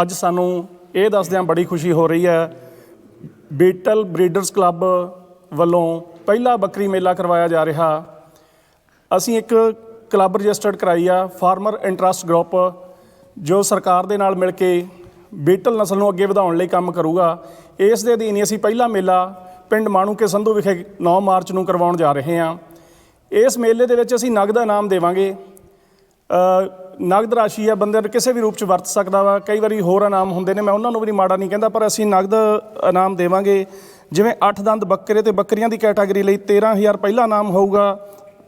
ਅੱਜ ਸਾਨੂੰ ਇਹ ਦੱਸਦਿਆਂ ਬੜੀ ਖੁਸ਼ੀ ਹੋ ਰਹੀ ਹੈ, ਬੀਟਲ ਬਰੀਡਰਸ ਕਲੱਬ ਵੱਲੋਂ ਪਹਿਲਾ ਬੱਕਰੀ ਮੇਲਾ ਕਰਵਾਇਆ ਜਾ ਰਿਹਾ। ਅਸੀਂ ਇੱਕ ਕਲੱਬ ਰਜਿਸਟਰਡ ਕਰਾਈ ਆ, ਫਾਰਮਰ ਇੰਟਰਸਟ ਗਰੁੱਪ, ਜੋ ਸਰਕਾਰ ਦੇ ਨਾਲ ਮਿਲ ਕੇ ਬੀਟਲ ਨਸਲ ਨੂੰ ਅੱਗੇ ਵਧਾਉਣ ਲਈ ਕੰਮ ਕਰੂਗਾ। ਇਸ ਦੇ ਅਧੀਨ ਹੀ ਅਸੀਂ ਪਹਿਲਾ ਮੇਲਾ ਪਿੰਡ ਮਾਣੂਕੇ ਸੰਧੂ ਵਿਖੇ 9 ਮਾਰਚ ਨੂੰ ਕਰਵਾਉਣ ਜਾ ਰਹੇ ਹਾਂ। ਇਸ ਮੇਲੇ ਦੇ ਵਿੱਚ ਅਸੀਂ ਨਗਦ ਇਨਾਮ ਦੇਵਾਂਗੇ। ਨਗਦ ਰਾਸ਼ੀ ਆ ਬੰਦੇ ਨੂੰ ਕਿਸੇ ਵੀ ਰੂਪ ਚ ਵਰਤ ਸਕਦਾ ਵਾ। ਕਈ ਵਾਰੀ ਹੋਰ ਇਨਾਮ ਹੁੰਦੇ ਨੇ, ਮੈਂ ਉਹਨਾਂ ਨੂੰ ਵੀ ਨਹੀਂ ਮਾੜਾ ਨਹੀਂ ਕਹਿੰਦਾ, ਪਰ ਅਸੀਂ ਨਗਦ ਇਨਾਮ ਦੇਵਾਂਗੇ। ਜਿਵੇਂ 8 ਦੰਦ ਬੱਕਰੇ ਤੇ ਬੱਕਰੀਆਂ ਦੀ ਕੈਟਾਗਰੀ ਲਈ 13000 ਪਹਿਲਾ ਇਨਾਮ ਹੋਊਗਾ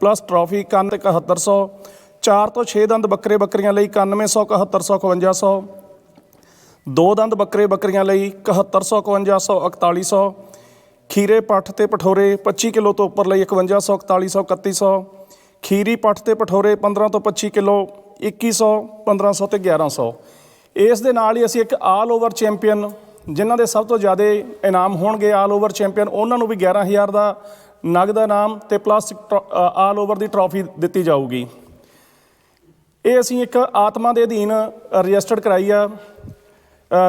ਪਲੱਸ ਟਰੋਫੀ ਕੰਨ ਤੇ 7100 4 ਤੋਂ 6 ਦੰਦ ਬੱਕਰੇ ਬੱਕਰੀਆਂ ਲਈ 9100 7100 5100 ਦੋ ਦੰਦ ਬੱਕਰੇ ਬੱਕਰੀਆਂ ਲਈ 7100 5100 4100 ਖੀਰੇ, ਪੱਠ ਤੇ ਪਠੋਰੇ 25 ਕਿਲੋ ਤੋਂ ਉੱਪਰ ਲਈ 5100 4100 3100 ਖੀਰੀ, ਪੱਠ ਤੇ ਪਠੋਰੇ 15 ਤੋਂ 25 ਕਿਲੋ। 2100 1500 ਤੇ 1100 ਇਸ ਦੇ ਨਾਲ ਹੀ ਅਸੀਂ ਇੱਕ ਆਲ ਓਵਰ ਚੈਂਪੀਅਨ ਜਿਨ੍ਹਾਂ ਦੇ ਸਭ ਤੋਂ ਜ਼ਿਆਦਾ ਇਨਾਮ ਹੋਣਗੇ ਆਲ ਓਵਰ ਚੈਂਪੀਅਨ ਉਹਨਾਂ ਨੂੰ ਵੀ 11000 ਦਾ ਨਗਦ ਇਨਾਮ ਤੇ ਪਲੱਸ ਆਲ ਓਵਰ ਦੀ ਟਰਾਫੀ ਦਿੱਤੀ ਜਾਊਗੀ। ਇਹ ਅਸੀਂ ਇੱਕ ਆਤਮਾ ਦੇ ਅਧੀਨ ਰਜਿਸਟਰਡ ਕਰਾਈ ਆ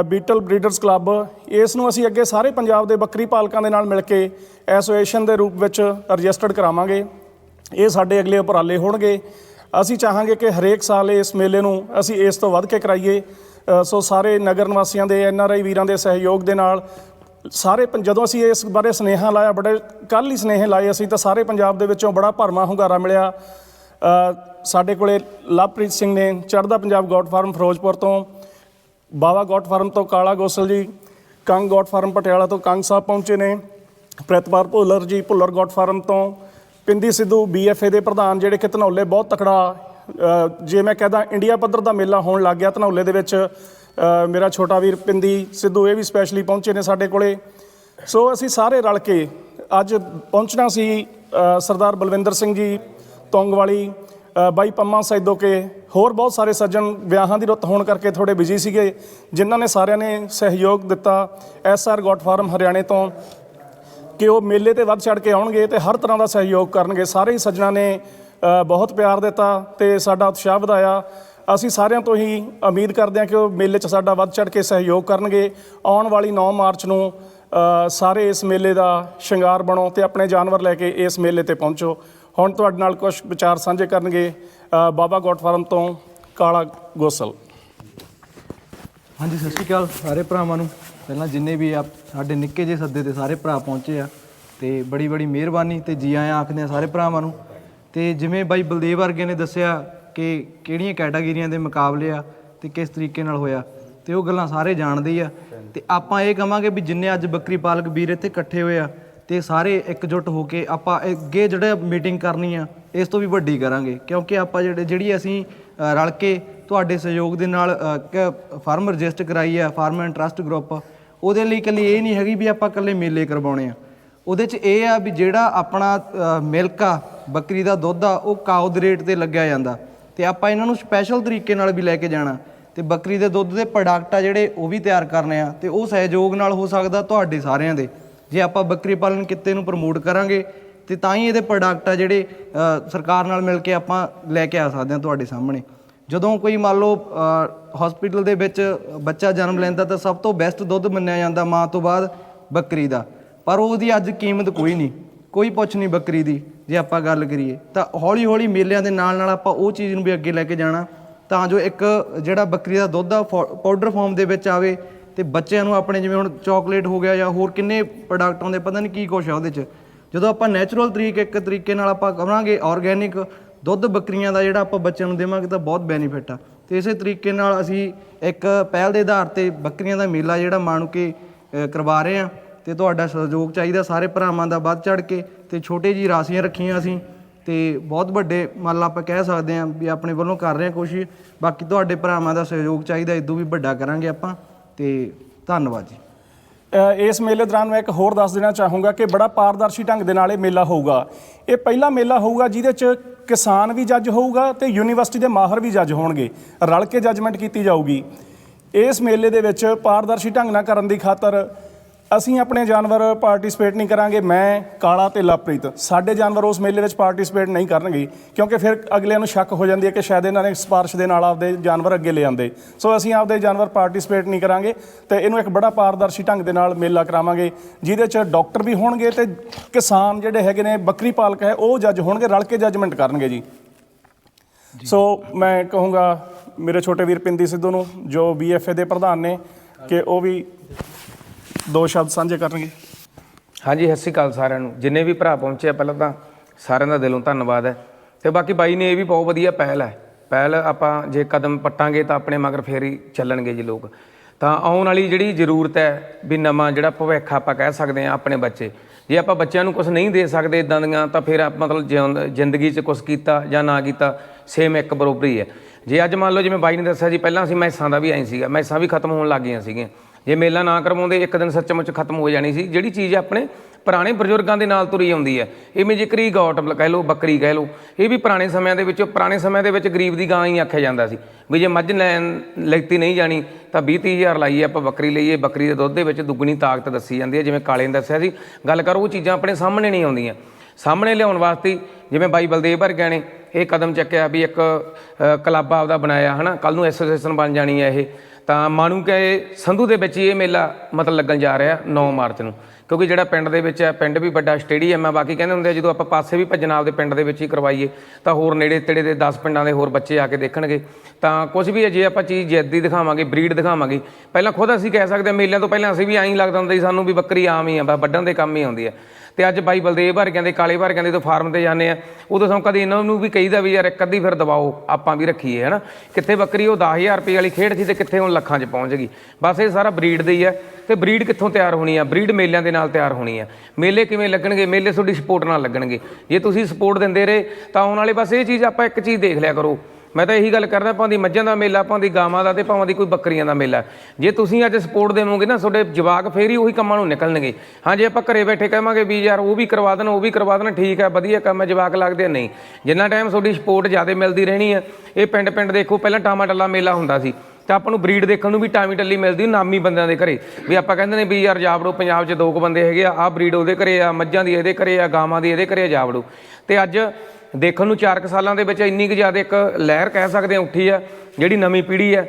ਬੀਟਲ ਬਰੀਡਰਸ ਕਲੱਬ ਇਸ ਨੂੰ ਅਸੀਂ ਅੱਗੇ ਸਾਰੇ ਪੰਜਾਬ ਦੇ ਬੱਕਰੀ ਪਾਲਕਾਂ ਦੇ ਨਾਲ ਮਿਲ ਕੇ ਐਸੋਸੀਏਸ਼ਨ ਦੇ ਰੂਪ ਵਿੱਚ ਰਜਿਸਟਰਡ ਕਰਾਵਾਂਗੇ। ਇਹ ਸਾਡੇ ਅਗਲੇ ਉਪਰਾਲੇ ਹੋਣਗੇ। ਅਸੀਂ ਚਾਹਾਂਗੇ ਕਿ ਹਰੇਕ ਸਾਲ ਇਸ ਮੇਲੇ ਨੂੰ ਅਸੀਂ ਇਸ ਤੋਂ ਵੱਧ ਕੇ ਕਰਾਈਏ। ਸੋ ਸਾਰੇ ਨਗਰ ਨਿਵਾਸੀਆਂ ਦੇ, ਐਨ ਆਰ ਆਈ ਵੀਰਾਂ ਦੇ ਸਹਿਯੋਗ ਦੇ ਨਾਲ ਸਾਰੇ ਪੰ- ਜਦੋਂ ਅਸੀਂ ਇਸ ਬਾਰੇ ਸੁਨੇਹਾ ਲਾਇਆ, ਬੜੇ ਕੱਲ੍ਹ ਹੀ ਸੁਨੇਹੇ ਲਾਏ ਅਸੀਂ, ਤਾਂ ਸਾਰੇ ਪੰਜਾਬ ਦੇ ਵਿੱਚੋਂ ਬੜਾ ਭਰਮਾ ਹੁੰਗਾਰਾ ਮਿਲਿਆ। ਸਾਡੇ ਕੋਲੇ ਲਵਪ੍ਰੀਤ ਸਿੰਘ ਨੇ ਚੜ੍ਹਦਾ ਪੰਜਾਬ ਗੋਟ ਫਾਰਮ ਫਿਰੋਜ਼ਪੁਰ ਤੋਂ, ਬਾਵਾ ਗੋਟ ਫਾਰਮ ਤੋਂ ਕਾਲਾ ਗੋਸਲ ਜੀ, ਕੰਗ ਗੋਟ ਫਾਰਮ ਪਟਿਆਲਾ ਤੋਂ ਕੰਗ ਸਾਹਿਬ ਪਹੁੰਚੇ ਨੇ ਪ੍ਰਤਪਾਲ ਭੁੱਲਰ ਜੀ ਭੁੱਲਰ ਗੋਟ ਫਾਰਮ ਤੋਂ ਪਿੰਦੀ ਸਿੱਧੂ ਬੀਐਫਏ ਦੇ ਪ੍ਰਧਾਨ ਜਿਹੜੇ ਕਿ ਧਨੌਲੇ ਬਹੁਤ ਤਕੜਾ ਜੇ ਮੈਂ ਕਹਦਾ ਇੰਡੀਆ ਪੱਧਰ ਦਾ ਮੇਲਾ ਹੋਣ ਲੱਗ ਗਿਆ ਧਨੌਲੇ ਦੇ ਵਿੱਚ ਮੇਰਾ ਛੋਟਾ ਵੀਰ ਪਿੰਦੀ ਸਿੱਧੂ ਇਹ ਵੀ ਸਪੈਸ਼ਲੀ ਪਹੁੰਚੇ ਨੇ ਸਾਡੇ ਕੋਲੇ। ਸੋ ਅਸੀਂ ਸਾਰੇ ਰਲ ਕੇ ਅੱਜ ਪਹੁੰਚਣਾ ਸੀ ਸਰਦਾਰ ਬਲਵਿੰਦਰ ਸਿੰਘ ਜੀ ਤੋਂਗਵਾਲੀ ਅ, ਬਾਈ ਪੰਮਾ ਸੈਦੋਕੇ ਹੋਰ ਬਹੁਤ ਸਾਰੇ ਸੱਜਣ ਵਿਆਹਾਂ ਦੀ ਰੁੱਤ ਹੋਣ ਕਰਕੇ ਥੋੜੇ ਬਿਜ਼ੀ ਸੀਗੇ ਜਿਨ੍ਹਾਂ ਨੇ ਸਾਰਿਆਂ ਨੇ ਸਹਿਯੋਗ ਦਿੱਤਾ ਐਸਆਰ ਗੋਟ ਫਾਰਮ ਹਰਿਆਣੇ ਤੋਂ। ਕਿ ਉਹ ਮੇਲੇ ਤੇ ਵੱਧ ਚੜ ਕੇ ਆਉਣਗੇ ਤੇ ਹਰ ਤਰ੍ਹਾਂ ਦਾ ਸਹਿਯੋਗ ਕਰਨਗੇ। ਸਾਰੇ ਹੀ ਸੱਜਣਾ ਨੇ ਬਹੁਤ ਪਿਆਰ ਦਿੱਤਾ ਤੇ ਸਾਡਾ ਉਤਸ਼ਾਹ ਵਧਾਇਆ। ਅਸੀਂ ਸਾਰਿਆਂ ਤੋਂ ਹੀ ਉਮੀਦ ਕਰਦੇ ਹਾਂ ਕਿ ਉਹ ਮੇਲੇ 'ਚ ਸਾਡਾ ਵੱਧ ਚੜ ਕੇ ਸਹਿਯੋਗ ਕਰਨਗੇ। ਆਉਣ ਵਾਲੀ 9 ਮਾਰਚ ਨੂੰ ਸਾਰੇ ਇਸ ਮੇਲੇ ਦਾ ਸ਼ਿੰਗਾਰ ਬਣੋ ਤੇ ਆਪਣੇ ਜਾਨਵਰ ਲੈ ਕੇ ਇਸ ਮੇਲੇ ਤੇ ਪਹੁੰਚੋ। ਹੁਣ ਤੁਹਾਡੇ ਨਾਲ ਕੁਝ ਵਿਚਾਰ ਸਾਂਝੇ ਕਰਨਗੇ ਬਾਬਾ ਗੋਟ ਫਾਰਮ ਤੋਂ ਕਾਲਾ ਗੋਸਲ। ਹਾਂਜੀ, ਸਤਿ ਸ਼੍ਰੀ ਅਕਾਲ ਸਾਰੇ ਭਰਾਵਾਂ ਨੂੰ। ਪਹਿਲਾਂ ਜਿੰਨੇ ਵੀ ਆ ਸਾਡੇ ਨਿੱਕੇ ਜਿਹੇ ਸੱਦੇ ਤੇ ਸਾਰੇ ਭਰਾ ਪਹੁੰਚੇ ਆ ਤੇ ਬੜੀ ਬੜੀ ਮਿਹਰਬਾਨੀ ਤੇ ਜੀ ਆਇਆਂ ਆਖਦੇ ਆ ਸਾਰੇ ਭਰਾਵਾਂ ਨੂੰ। ਤੇ ਜਿਵੇਂ ਬਾਈ ਬਲਦੇਵ ਵਰਗੇ ਨੇ ਦੱਸਿਆ ਕਿ ਕਿਹੜੀਆਂ ਕੈਟਾਗਰੀਆਂ ਦੇ ਮੁਕਾਬਲੇ ਆ ਤੇ ਕਿਸ ਤਰੀਕੇ ਨਾਲ ਹੋਇਆ, ਤੇ ਉਹ ਗੱਲਾਂ ਸਾਰੇ ਜਾਣਦੇ ਹੀ ਆ। ਤੇ ਆਪਾਂ ਇਹ ਕਵਾਂਗੇ ਵੀ ਜਿੰਨੇ ਅੱਜ ਬੱਕਰੀ ਪਾਲਕ ਵੀਰ ਇੱਥੇ ਇਕੱਠੇ ਹੋਏ ਆ ਤੇ ਸਾਰੇ ਇਕਜੁੱਟ ਹੋ ਕੇ ਆਪਾਂ ਅੱਗੇ ਜਿਹੜਾ ਮੀਟਿੰਗ ਕਰਨੀ ਆ, ਇਸ ਤੋਂ ਵੀ ਵੱਡੀ ਕਰਾਂਗੇ। ਕਿਉਂਕਿ ਆਪਾਂ ਜਿਹੜੇ, ਜਿਹੜੀ ਅਸੀਂ ਰਲ ਕੇ ਤੁਹਾਡੇ ਸਹਿਯੋਗ ਦੇ ਨਾਲ ਫਾਰਮ ਰਜਿਸਟਰ ਕਰਾਈ ਆ, ਫਾਰਮ ਇੰਟਰਸਟ ਗਰੁੱਪ ਉਹਦੇ ਲਈ ਇਕੱਲੀ ਇਹ ਨਹੀਂ ਹੈਗੀ ਵੀ ਆਪਾਂ ਇਕੱਲੇ ਮੇਲੇ ਕਰਵਾਉਣੇ ਆ। ਉਹਦੇ 'ਚ ਇਹ ਆ ਵੀ ਜਿਹੜਾ ਆਪਣਾ ਮਿਲਕ ਆ, ਬੱਕਰੀ ਦਾ ਦੁੱਧ ਆ, ਉਹ ਕਾਉ ਦੇ ਰੇਟ ਤੇ ਲੱਗਿਆ ਜਾਂਦਾ। ਤੇ ਆਪਾਂ ਇਹਨਾਂ ਨੂੰ ਸਪੈਸ਼ਲ ਤਰੀਕੇ ਨਾਲ ਵੀ ਲੈ ਕੇ ਜਾਣਾ। ਤੇ ਬੱਕਰੀ ਦੇ ਦੁੱਧ ਦੇ ਪ੍ਰੋਡਕਟ ਆ ਜਿਹੜੇ, ਉਹ ਵੀ ਤਿਆਰ ਕਰਨੇ ਆ। ਤੇ ਉਹ ਸਹਿਯੋਗ ਨਾਲ ਹੋ ਸਕਦਾ ਤੁਹਾਡੇ ਸਾਰਿਆਂ ਦੇ। ਜੇ ਆਪਾਂ ਬੱਕਰੀ ਪਾਲਣ ਕਿੱਤੇ ਨੂੰ ਪ੍ਰਮੋਟ ਕਰਾਂਗੇ, ਤੇ ਤਾਂ ਹੀ ਇਹਦੇ ਪ੍ਰੋਡਕਟ ਆ ਜਿਹੜੇ ਸਰਕਾਰ ਨਾਲ ਮਿਲ ਕੇ ਆਪਾਂ ਲੈ ਕੇ ਆ ਸਕਦੇ ਹਾਂ ਤੁਹਾਡੇ ਸਾਹਮਣੇ। ਜਦੋਂ ਕੋਈ ਮੰਨ ਲਓ ਹਸਪੀਟਲ ਦੇ ਵਿੱਚ ਬੱਚਾ ਜਨਮ ਲੈਂਦਾ ਤਾਂ ਸਭ ਤੋਂ ਬੈਸਟ ਦੁੱਧ ਮੰਨਿਆ ਜਾਂਦਾ ਮਾਂ ਤੋਂ ਬਾਅਦ ਬੱਕਰੀ ਦਾ। ਪਰ ਉਹਦੀ ਅੱਜ ਕੀਮਤ ਕੋਈ ਨਹੀਂ। ਕੋਈ ਪੁੱਛ ਨਹੀਂ ਬੱਕਰੀ ਦੀ, ਜੇ ਆਪਾਂ ਗੱਲ ਕਰੀਏ। ਤਾਂ ਹੌਲੀ ਹੌਲੀ ਮੇਲਿਆਂ ਦੇ ਨਾਲ ਨਾਲ ਆਪਾਂ ਉਹ ਚੀਜ਼ ਨੂੰ ਵੀ ਅੱਗੇ ਲੈ ਕੇ ਜਾਣਾ। ਤਾਂ ਜੋ ਇੱਕ ਜਿਹੜਾ ਬੱਕਰੀ ਦਾ ਦੁੱਧ ਆ ਪਾਊਡਰ ਫਾਰਮ ਦੇ ਵਿੱਚ ਆਵੇ ਤੇ ਬੱਚਿਆਂ ਨੂੰ ਆਪਣੇ ਜਿਵੇਂ ਹੁਣ ਚਾਕਲੇਟ ਹੋ ਗਿਆ ਜਾਂ ਹੋਰ ਕਿੰਨੇ ਪ੍ਰੋਡਕਟ ਆਉਂਦੇ, ਪਤਾ ਨਹੀਂ ਕੀ ਕੁਛ ਆ ਉਹਦੇ 'ਚ। ਜਦੋਂ ਆਪਾਂ ਨੈਚੁਰਲ ਤਰੀਕੇ, ਇੱਕ ਤਰੀਕੇ ਨਾਲ ਆਪਾਂ ਕਰਾਂਗੇ ਆਰਗੇਨਿਕ ਦੁੱਧ ਬੱਕਰੀਆਂ ਦਾ ਜਿਹੜਾ ਆਪਾਂ ਬੱਚਿਆਂ ਨੂੰ ਦੇਵਾਂਗੇ ਤਾਂ ਬਹੁਤ ਬੈਨੀਫਿਟ ਆ। ਤੇ ਇਸੇ ਤਰੀਕੇ ਨਾਲ ਅਸੀਂ ਇੱਕ ਪਹਿਲ ਦੇ ਆਧਾਰ ਤੇ ਬੱਕਰੀਆਂ ਦਾ ਮੇਲਾ ਜਿਹੜਾ ਮਾਣੂ ਕੇ ਕਰਵਾ ਰਹੇ ਆ ਤੇ ਤੁਹਾਡਾ ਸਹਿਯੋਗ ਚਾਹੀਦਾ ਸਾਰੇ ਭਰਾਵਾਂ ਦਾ ਵੱਧ ਚੜ ਕੇ ਤੇ ਛੋਟੇ ਜੀ ਰਾਸੀਆਂ ਰੱਖੀਆਂ ਅਸੀਂ ਤੇ ਬਹੁਤ ਵੱਡੇ ਮੰਨ ਲਾ ਆਪਾਂ ਕਹਿ ਸਕਦੇ ਹਾਂ ਵੀ ਆਪਣੇ ਵੱਲੋਂ ਕਰ ਰਹੇ ਹਾਂ ਕੋਸ਼ਿਸ਼। ਬਾਕੀ ਤੁਹਾਡੇ ਭਰਾਵਾਂ ਦਾ ਸਹਿਯੋਗ ਚਾਹੀਦਾ ਇਦੋਂ ਵੀ ਵੱਡਾ ਕਰਾਂਗੇ ਆਪਾਂ ਤੇ ਧੰਨਵਾਦ ਜੀ। ਇਸ ਮੇਲੇ ਦੌਰਾਨ ਮੈਂ ਇੱਕ ਹੋਰ ਦੱਸ ਦੇਣਾ ਚਾਹੂੰਗਾ ਕਿ ਬੜਾ ਪਾਰਦਰਸ਼ੀ ਢੰਗ ਦੇ ਨਾਲ ਇਹ ਮੇਲਾ ਹੋਊਗਾ। ਇਹ ਪਹਿਲਾ ਮੇਲਾ ਹੋਊਗਾ ਜਿਹਦੇ 'ਚ ਕਿਸਾਨ ਵੀ ਜੱਜ ਹੋਊਗਾ ਤੇ ਯੂਨੀਵਰਸਿਟੀ ਦੇ ਮਾਹਰ ਵੀ ਜੱਜ ਹੋਣਗੇ। ਰਲ ਕੇ ਜੱਜਮੈਂਟ ਕੀਤੀ ਜਾਊਗੀ। ਇਸ ਮੇਲੇ ਦੇ ਵਿੱਚ ਪਾਰਦਰਸ਼ੀ ਢੰਗ ਨਾਲ ਕਰਨ ਦੀ ਖਾਤਰ ਅਸੀਂ ਆਪਣੇ ਜਾਨਵਰ ਪਾਰਟਿਸਿਪੇਟ ਨਹੀਂ ਕਰਾਂਗੇ ਮੈਂ ਕਾਲਾ ਤੇ ਲਵਪ੍ਰੀਤ। ਸਾਡੇ ਜਾਨਵਰ ਉਸ ਮੇਲੇ ਵਿੱਚ ਪਾਰਟਿਸਿਪੇਟ ਨਹੀਂ ਕਰਨਗੇ ਕਿਉਂਕਿ ਫਿਰ ਅਗਲਿਆਂ ਨੂੰ ਸ਼ੱਕ ਹੋ ਜਾਂਦੀ ਹੈ ਕਿ ਸ਼ਾਇਦ ਇਹਨਾਂ ਨੇ ਸਿਫਾਰਿਸ਼ ਦੇ ਨਾਲ ਆਪਦੇ ਜਾਨਵਰ ਅੱਗੇ ਲੈ ਆਂਦੇ ਸੋ ਅਸੀਂ ਆਪਦੇ ਜਾਨਵਰ ਪਾਰਟਿਸਿਪੇਟ ਨਹੀਂ ਕਰਾਂਗੇ ਤੇ ਇਹਨੂੰ ਇੱਕ ਬੜਾ ਪਾਰਦਰਸ਼ੀ ਢੰਗ ਦੇ ਨਾਲ ਮੇਲਾ ਕਰਾਵਾਂਗੇ ਜਿਹਦੇ 'ਚ ਡਾਕਟਰ ਵੀ ਹੋਣਗੇ ਤੇ ਕਿਸਾਨ ਜਿਹੜੇ ਹੈਗੇ ਨੇ ਬੱਕਰੀ ਪਾਲਕ ਹੈ ਉਹ ਜੱਜ ਹੋਣਗੇ ਰਲ ਕੇ ਜੱਜਮੈਂਟ ਕਰਨਗੇ ਜੀ। ਸੋ ਮੈਂ ਕਹੂੰਗਾ ਮੇਰੇ ਛੋਟੇ ਵੀਰ ਪਿੰਦੀ ਸਿੱਧੂ ਨੂੰ ਜੋ ਬੀਐਫਏ ਦੇ ਪ੍ਰਧਾਨ ਨੇ ਕਿ ਉਹ ਵੀ ਦੋ ਸ਼ਬਦ ਸਾਂਝੇ ਕਰਨਗੇ। ਹਾਂਜੀ, ਸਤਿ ਸ਼੍ਰੀ ਅਕਾਲ ਸਾਰਿਆਂ ਨੂੰ। ਜਿੰਨੇ ਵੀ ਭਰਾ ਪਹੁੰਚੇ ਆ, ਪਹਿਲਾਂ ਤਾਂ ਸਾਰਿਆਂ ਦਾ ਦਿਲੋਂ ਧੰਨਵਾਦ ਹੈ। ਤੇ ਬਾਕੀ ਬਾਈ ਨੇ ਇਹ ਵੀ ਬਹੁਤ ਵਧੀਆ ਪਹਿਲ ਹੈ। ਪਹਿਲ ਆਪਾਂ ਜੇ ਕਦਮ ਪੱਟਾਂਗੇ ਤਾਂ ਆਪਣੇ ਮਗਰ ਫੇਰ ਹੀ ਚੱਲਣਗੇ ਜੀ ਲੋਕ। ਤਾਂ ਆਉਣ ਵਾਲੀ ਜਿਹੜੀ ਜ਼ਰੂਰਤ ਹੈ ਵੀ ਨਵਾਂ ਜਿਹੜਾ ਭਵਿੱਖ ਆਪਾਂ ਕਹਿ ਸਕਦੇ ਆ ਆਪਣੇ ਬੱਚੇ, ਜੇ ਆਪਾਂ ਬੱਚਿਆਂ ਨੂੰ ਕੁਝ ਨਹੀਂ ਦੇ ਸਕਦੇ ਇਦਾਂ ਦੀਆਂ, ਤਾਂ ਫਿਰ ਆਪ ਮਤਲਬ ਜਿਉਂ- ਜ਼ਿੰਦਗੀ 'ਚ ਕੁਝ ਕੀਤਾ ਜਾਂ ਨਾ ਕੀਤਾ ਸੇਮ ਇੱਕ ਬਰੋਬਰੀ ਹੈ ਜੇ ਅੱਜ ਮੰਨ ਲਓ ਜਿਵੇਂ ਬਾਈ ਨੇ ਦੱਸਿਆ ਜੀ, ਪਹਿਲਾਂ ਅਸੀਂ ਮੈਸਾਂ ਦਾ ਵੀ ਐਂ ਸੀਗਾ, ਮੈਸਾਂ ਵੀ ਖਤਮ ਹੋਣ ਲੱਗ ਗਈਆਂ ਸੀਗੀਆਂ। ਜੇ ਮੇਲਾ ਨਾ ਕਰਵਾਉਂਦੇ, ਇੱਕ ਦਿਨ ਸੱਚਮੁੱਚ ਖਤਮ ਹੋ ਜਾਣੀ ਸੀ। ਜਿਹੜੀ ਚੀਜ਼ ਆਪਣੇ ਪੁਰਾਣੇ ਬਜ਼ੁਰਗਾਂ ਦੇ ਨਾਲ ਤੁਰੀ ਆਉਂਦੀ ਹੈ, ਇਵੇਂ ਜ਼ਿਕਰੀ ਗੌਟ ਕਹਿ ਲਓ, ਬੱਕਰੀ ਕਹਿ ਲਓ, ਇਹ ਵੀ ਪੁਰਾਣੇ ਸਮਿਆਂ ਦੇ ਵਿੱਚ, ਪੁਰਾਣੇ ਸਮਿਆਂ ਦੇ ਵਿੱਚ ਗਰੀਬ ਦੀ ਗਾਂ ਹੀ ਆਖਿਆ ਜਾਂਦਾ ਸੀ ਵੀ ਜੇ ਮੱਝ ਲੈਣ ਲੈਤੀ ਨਹੀਂ ਜਾਣੀ, ਤਾਂ 20 ਤੀਹ ਹਜ਼ਾਰ ਲਾਈਏ ਆਪਾਂ ਬੱਕਰੀ ਲਈਏ, ਬੱਕਰੀ ਦੇ ਦੁੱਧ ਦੇ ਵਿੱਚ ਦੁੱਗਣੀ ਤਾਕਤ ਦੱਸੀ ਜਾਂਦੀ ਹੈ, ਜਿਵੇਂ ਕਾਲੇ ਨੇ ਦੱਸਿਆ ਸੀ। ਗੱਲ ਕਰੋ, ਉਹ ਚੀਜ਼ਾਂ ਆਪਣੇ ਸਾਹਮਣੇ ਨਹੀਂ ਆਉਂਦੀਆਂ। ਸਾਹਮਣੇ ਲਿਆਉਣ ਵਾਸਤੇ ਜਿਵੇਂ ਬਾਈ ਬਲਦੇਵ ਵਰਗਿਆਂ ਨੇ ਇਹ ਕਦਮ ਚੱਕਿਆ ਵੀ ਇੱਕ ਕਲੱਬ ਆਪਦਾ ਬਣਾਇਆ, ਹਨਾ? ਕੱਲ ਨੂੰ ਐਸੋਸੀਏਸ਼ਨ ਬਣ ਜਾਣੀ ਹੈ ਇਹ। ਤਾਂ ਮਾਣੂ ਕਿ ਸੰਧੂ ਦੇ ਵਿੱਚ ਹੀ ਇਹ ਮੇਲਾ ਮਤਲਬ ਲੱਗਣ ਜਾ ਰਿਹਾ 9 ਮਾਰਚ ਨੂੰ। ਕਿਉਂਕਿ ਜਿਹੜਾ ਪਿੰਡ ਦੇ ਵਿੱਚ ਹੈ, ਪਿੰਡ ਵੀ ਵੱਡਾ ਸਟੇਡੀਅਮ ਹੈ, ਬਾਕੀ ਕਹਿੰਦੇ ਹੁੰਦੇ ਆ ਜਦੋਂ ਆਪਾਂ ਪਾਸੇ ਵੀ ਭੱਜਣਾ ਆਪਦੇ ਪਿੰਡ ਦੇ ਵਿੱਚ ਹੀ ਕਰਵਾਈਏ, ਤਾਂ ਹੋਰ ਨੇੜੇ ਤੇੜੇ ਦੇ 10 ਪਿੰਡਾਂ ਦੇ ਹੋਰ ਬੱਚੇ ਆ ਕੇ ਦੇਖਣਗੇ। ਤਾਂ ਕੁਝ ਵੀ ਹੈ ਜੇ ਆਪਾਂ ਚੀਜ਼ ਜੈਦੀ ਦਿਖਾਵਾਂਗੇ, ਬਰੀਡ ਦਿਖਾਵਾਂਗੇ। ਪਹਿਲਾਂ ਖੁਦ ਅਸੀਂ ਕਹਿ ਸਕਦੇ ਹਾਂ, ਮੇਲਿਆਂ ਤੋਂ ਪਹਿਲਾਂ ਅਸੀਂ ਵੀ ਐਂ ਹੀ ਲੱਗਦਾ ਹੁੰਦਾ ਸੀ, ਸਾਨੂੰ ਵੀ ਬੱਕਰੀ ਆਮ ਹੀ ਆ, ਬਸ ਵੱਢਣ ਦੇ ਕੰਮ ਹੀ ਆਉਂਦੀ ਹੈ। ਤੇ ਅੱਜ ਬਾਈ ਬਲਦੇਵ ਵਰਗਿਆਂ ਦੇ, ਕਾਲੇ ਵਰਗਿਆਂ ਦੇ ਤੋਂ ਫਾਰਮ ਤੇ ਜਾਂਦੇ ਆ। ਉਦੋਂ ਸਾਨੂੰ ਕਦੇ ਇਹਨਾਂ ਨੂੰ ਵੀ ਕਹੀਦਾ ਵੀ ਯਾਰ ਇੱਕ ਅੱਧੀ ਫਿਰ ਦਬਾਓ, ਆਪਾਂ ਵੀ ਰੱਖੀਏ, ਹਨਾ? ਕਿੱਥੇ ਬੱਕਰੀ, ਉਹ 10000 ਰੁਪਏ ਵਾਲੀ ਖੇਡ ਸੀ ਤੇ ਕਿੱਥੇ ਹੁਣ ਲੱਖਾਂ 'ਚ ਪਹੁੰਚ ਗਈ। ਬਸ ਇਹ ਸਾਰਾ ਬਰੀਡ ਦੇ ਹੀ ਹੈ ਤੇ ਬਰੀਡ ਕਿੱਥੋਂ ਤਿਆਰ ਹੋਣੀ ਆ? ਬਰੀਡ ਮੇਲਿਆਂ ਦੇ ਨਾਲ ਤਿਆਰ ਹੋਣੀ ਆ। ਮੇਲੇ ਕਿਵੇਂ ਲੱਗਣਗੇ? ਮੇਲੇ ਤੁਹਾਡੀ ਸਪੋਰਟ ਨਾਲ ਲੱਗਣਗੇ। ਜੇ ਤੁਸੀਂ ਸਪੋਰਟ ਦਿੰਦੇ ਰਹੇ, ਤਾਂ ਆਉਣ ਵਾਲੇ ਬਸ ਇਹ ਚੀਜ਼ ਆਪਾਂ ਇੱਕ ਚੀਜ਼ ਦੇਖ ਲਿਆ ਕਰੋ। ਮੈਂ ਤਾਂ ਇਹੀ ਗੱਲ ਕਰਦਾ ਭਾਵੇਂ ਮੱਝਾਂ ਦਾ ਮੇਲਾ ਭਾਵੇਂ ਗਾਵਾਂ ਦਾ ਤੇ ਭਾਵਾਂ ਦੀ ਕੋਈ ਬੱਕਰੀਆਂ ਦਾ ਮੇਲਾ। ਜੇ ਤੁਸੀਂ ਅੱਜ ਸਪੋਰਟ ਦੇਵੋਗੇ ਨਾ ਤੁਹਾਡੇ ਜਵਾਕ ਫੇਰ ਹੀ ਉਹੀ ਕੰਮਾਂ ਨੂੰ ਨਿਕਲਣਗੇ। ਹਾਂ ਜੇ ਆਪਾਂ ਘਰੇ ਬੈਠੇ ਕਹਾਂਗੇ ਵੀ ਯਾਰ ਉਹ ਵੀ ਕਰਵਾ ਦੇਣ ਉਹ ਵੀ ਕਰਵਾ ਦੇਣ ਠੀਕ ਹੈ ਵਧੀਆ ਕੰਮ ਹੈ ਜਵਾਕ ਲੱਗਦੇ ਆ, ਨਹੀਂ। ਜਿੰਨਾ ਟਾਈਮ ਤੁਹਾਡੀ ਸਪੋਰਟ ਜ਼ਿਆਦਾ ਮਿਲਦੀ ਰਹਿਣੀ ਹੈ ਇਹ ਪਿੰਡ ਪਿੰਡ ਦੇਖੋ ਪਹਿਲਾਂ ਟਾਮਾ ਟੱਲਾ ਮੇਲਾ ਹੁੰਦਾ ਸੀ। ਤਾਂ ਆਪਾਂ ਨੂੰ ਬਰੀਡ ਦੇਖਣ ਨੂੰ ਵੀ ਟਾਮੀ ਟੱਲੀ ਮਿਲਦੀ ਨਾਮੀ ਬੰਦਿਆਂ ਦੇ ਘਰੇ। ਵੀ ਆਪਾਂ ਕਹਿੰਦੇ ਨੇ ਵੀ ਯਾਰ ਜਾਵੜੋ ਪੰਜਾਬ 'ਚ ਦੋ ਕੁ ਬੰਦੇ ਹੈਗੇ ਆ ਆਹ ਬਰੀਡ ਉਹਦੇ ਘਰੇ ਆ ਮੱਝਾਂ ਦੀ ਇਹਦੇ ਘਰੇ ਆ ਗਾਵਾਂ ਦੀ ਇਹਦੇ ਘਰੇ ਆ ਜਾਵੜੋ। ਤੇ ਅੱਜ ਦੇਖਣ ਨੂੰ 4 ਸਾਲਾਂ ਦੇ ਵਿੱਚ ਇੰਨੀ ਕੁ ਜ਼ਿਆਦਾ ਇੱਕ ਲਹਿਰ ਕਹਿ ਸਕਦੇ ਆ ਉੱਠੀ ਆ, ਜਿਹੜੀ ਨਵੀਂ ਪੀੜ੍ਹੀ ਆ।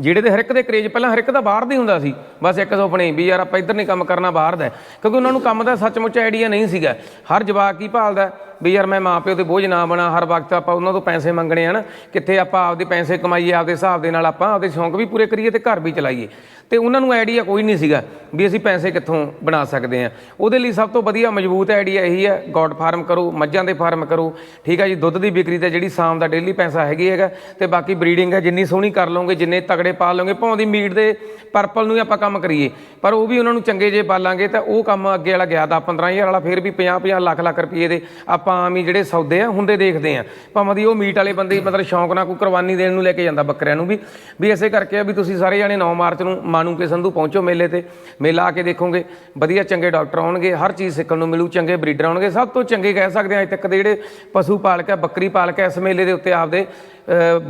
ਜਿਹੜੇ ਦੇ ਹਰ ਇੱਕ ਦੇ ਕਰੇਜ, ਪਹਿਲਾਂ ਹਰ ਇੱਕ ਦਾ ਬਾਹਰ ਦੇ ਹੁੰਦਾ ਸੀ। ਬਸ ਇੱਕ ਸੁਪਨੇ ਵੀ ਯਾਰ ਆਪਾਂ ਇੱਧਰ ਨਹੀਂ ਕੰਮ ਕਰਨਾ, ਬਾਹਰ ਦਾ ਕਿਉਂਕਿ ਉਹਨਾਂ ਨੂੰ ਕੰਮ ਦਾ ਸੱਚਮੁੱਚ ਆਈਡੀਆ ਨਹੀਂ ਸੀਗਾ। ਹਰ ਜਵਾਕ ਕੀ ਭਾਲਦਾ ਵੀ ਯਾਰ ਮੈਂ ਮਾਂ ਪਿਓ ਤੇ ਬੋਝ ਨਾ ਬਣਾ, ਹਰ ਵਕਤ ਆਪਾਂ ਉਹਨਾਂ ਤੋਂ ਪੈਸੇ ਮੰਗਣੇ ਹਨ ਕਿੱਥੇ ਆਪਾਂ ਆਪਦੇ ਪੈਸੇ ਕਮਾਈਏ, ਆਪਦੇ ਹਿਸਾਬ ਦੇ ਨਾਲ ਆਪਾਂ ਆਪਦੇ ਸ਼ੌਂਕ ਵੀ ਪੂਰੇ ਕਰੀਏ ਤੇ ਘਰ ਵੀ ਚਲਾਈਏ। ਤੇ ਉਹਨਾਂ ਨੂੰ ਆਈਡੀਆ ਕੋਈ ਨਹੀਂ ਸੀਗਾ ਵੀ ਅਸੀਂ ਪੈਸੇ ਕਿੱਥੋਂ ਬਣਾ ਸਕਦੇ ਹਾਂ ਉਹਦੇ ਲਈ ਸਭ ਤੋਂ ਵਧੀਆ ਮਜ਼ਬੂਤ ਆਈਡੀਆ ਇਹੀ ਹੈ ਗੋਡ ਫਾਰਮ ਕਰੋ, ਮੱਝਾਂ ਦੇ ਫਾਰਮ ਕਰੋ, ਠੀਕ ਹੈ ਜੀ? ਦੁੱਧ ਦੀ ਵਿਕਰੀ ਤੇ ਜਿਹੜੀ ਸ਼ਾਮ ਦਾ ਡੇਲੀ ਪੈਸਾ ਹੈਗੀ ਹੈਗਾ, ਤੇ ਬਾਕੀ ਬਰੀਡਿੰਗ ਹੈ ਜਿੰਨੀ ਸੋਹਣੀ ਕਰ ਲਓਗੇ, ਜਿੰਨੇ ਤਗੜੇ ਪਾ ਲਓਗੇ, ਭਾਵੇਂ ਦੀ ਮੀਟ ਦੇ ਪਰਪਲ ਨੂੰ ਹੀ ਆਪਾਂ ਕੰਮ ਕਰੀਏ, ਪਰ ਉਹ ਵੀ ਉਹਨਾਂ ਨੂੰ ਚੰਗੇ ਜੇ ਪਾਲਾਂਗੇ, ਤਾਂ ਉਹ ਕੰਮ ਅੱਗੇ ਵਾਲਾ ਗਿਆ ਦਾ 15000 ਵਾਲਾ ਫਿਰ ਵੀ 50 50 ਲੱਖ ਲੱਖ ਰੁਪਏ ਦੇ ਆਪਾਂ ਆਮ ਹੀ ਜਿਹੜੇ ਸੌਦੇ ਆ, ਹੁੰਦੇ ਦੇਖਦੇ ਆ। ਭਾਵੇਂ ਦੀ ਉਹ ਮੀਟ ਵਾਲੇ ਬੰਦੇ ਮਤਲਬ ਸ਼ੌਂਕ ਨਾਲ ਕੋਈ ਕੁਰਬਾਨੀ ਦੇਣ ਨੂੰ ਲੈ ਕੇ ਜਾਂਦਾ ਬੱਕਰਿਆਂ ਨੂੰ ਵੀ। ਵੀ ਇਸੇ ਕਰਕੇ ਆ ਵੀ ਤੁਸੀਂ ਸਾਰੇ ਜਾਣੇ 9 ਮਾਰਚ ਨੂੰ ਮਾਨੂ ਕੇ ਸੰਧੂ ਪਹੁੰਚੋ ਮੇਲੇ ਤੇ। ਮੇਲਾ ਆ ਕੇ ਦੇਖੋਗੇ। ਵਧੀਆ ਚੰਗੇ ਡਾਕਟਰ ਆਉਣਗੇ, ਹਰ ਚੀਜ਼ ਸਿੱਖਣ ਨੂੰ ਮਿਲੂ, ਚੰਗੇ ਬਰੀਡਰ ਆਉਣਗੇ। ਸਭ ਤੋਂ ਚੰਗੇ ਕਹਿ ਸਕਦੇ ਆ, ਅੱਜ ਤੱਕ ਦੇ ਜਿਹੜੇ ਪਸ਼ੂ ਪਾਲਕ ਆ, ਬੱਕਰੀ ਪਾਲਕ ਆ, ਇਸ ਮੇਲੇ ਦੇ ਉੱਤੇ ਆਪਦੇ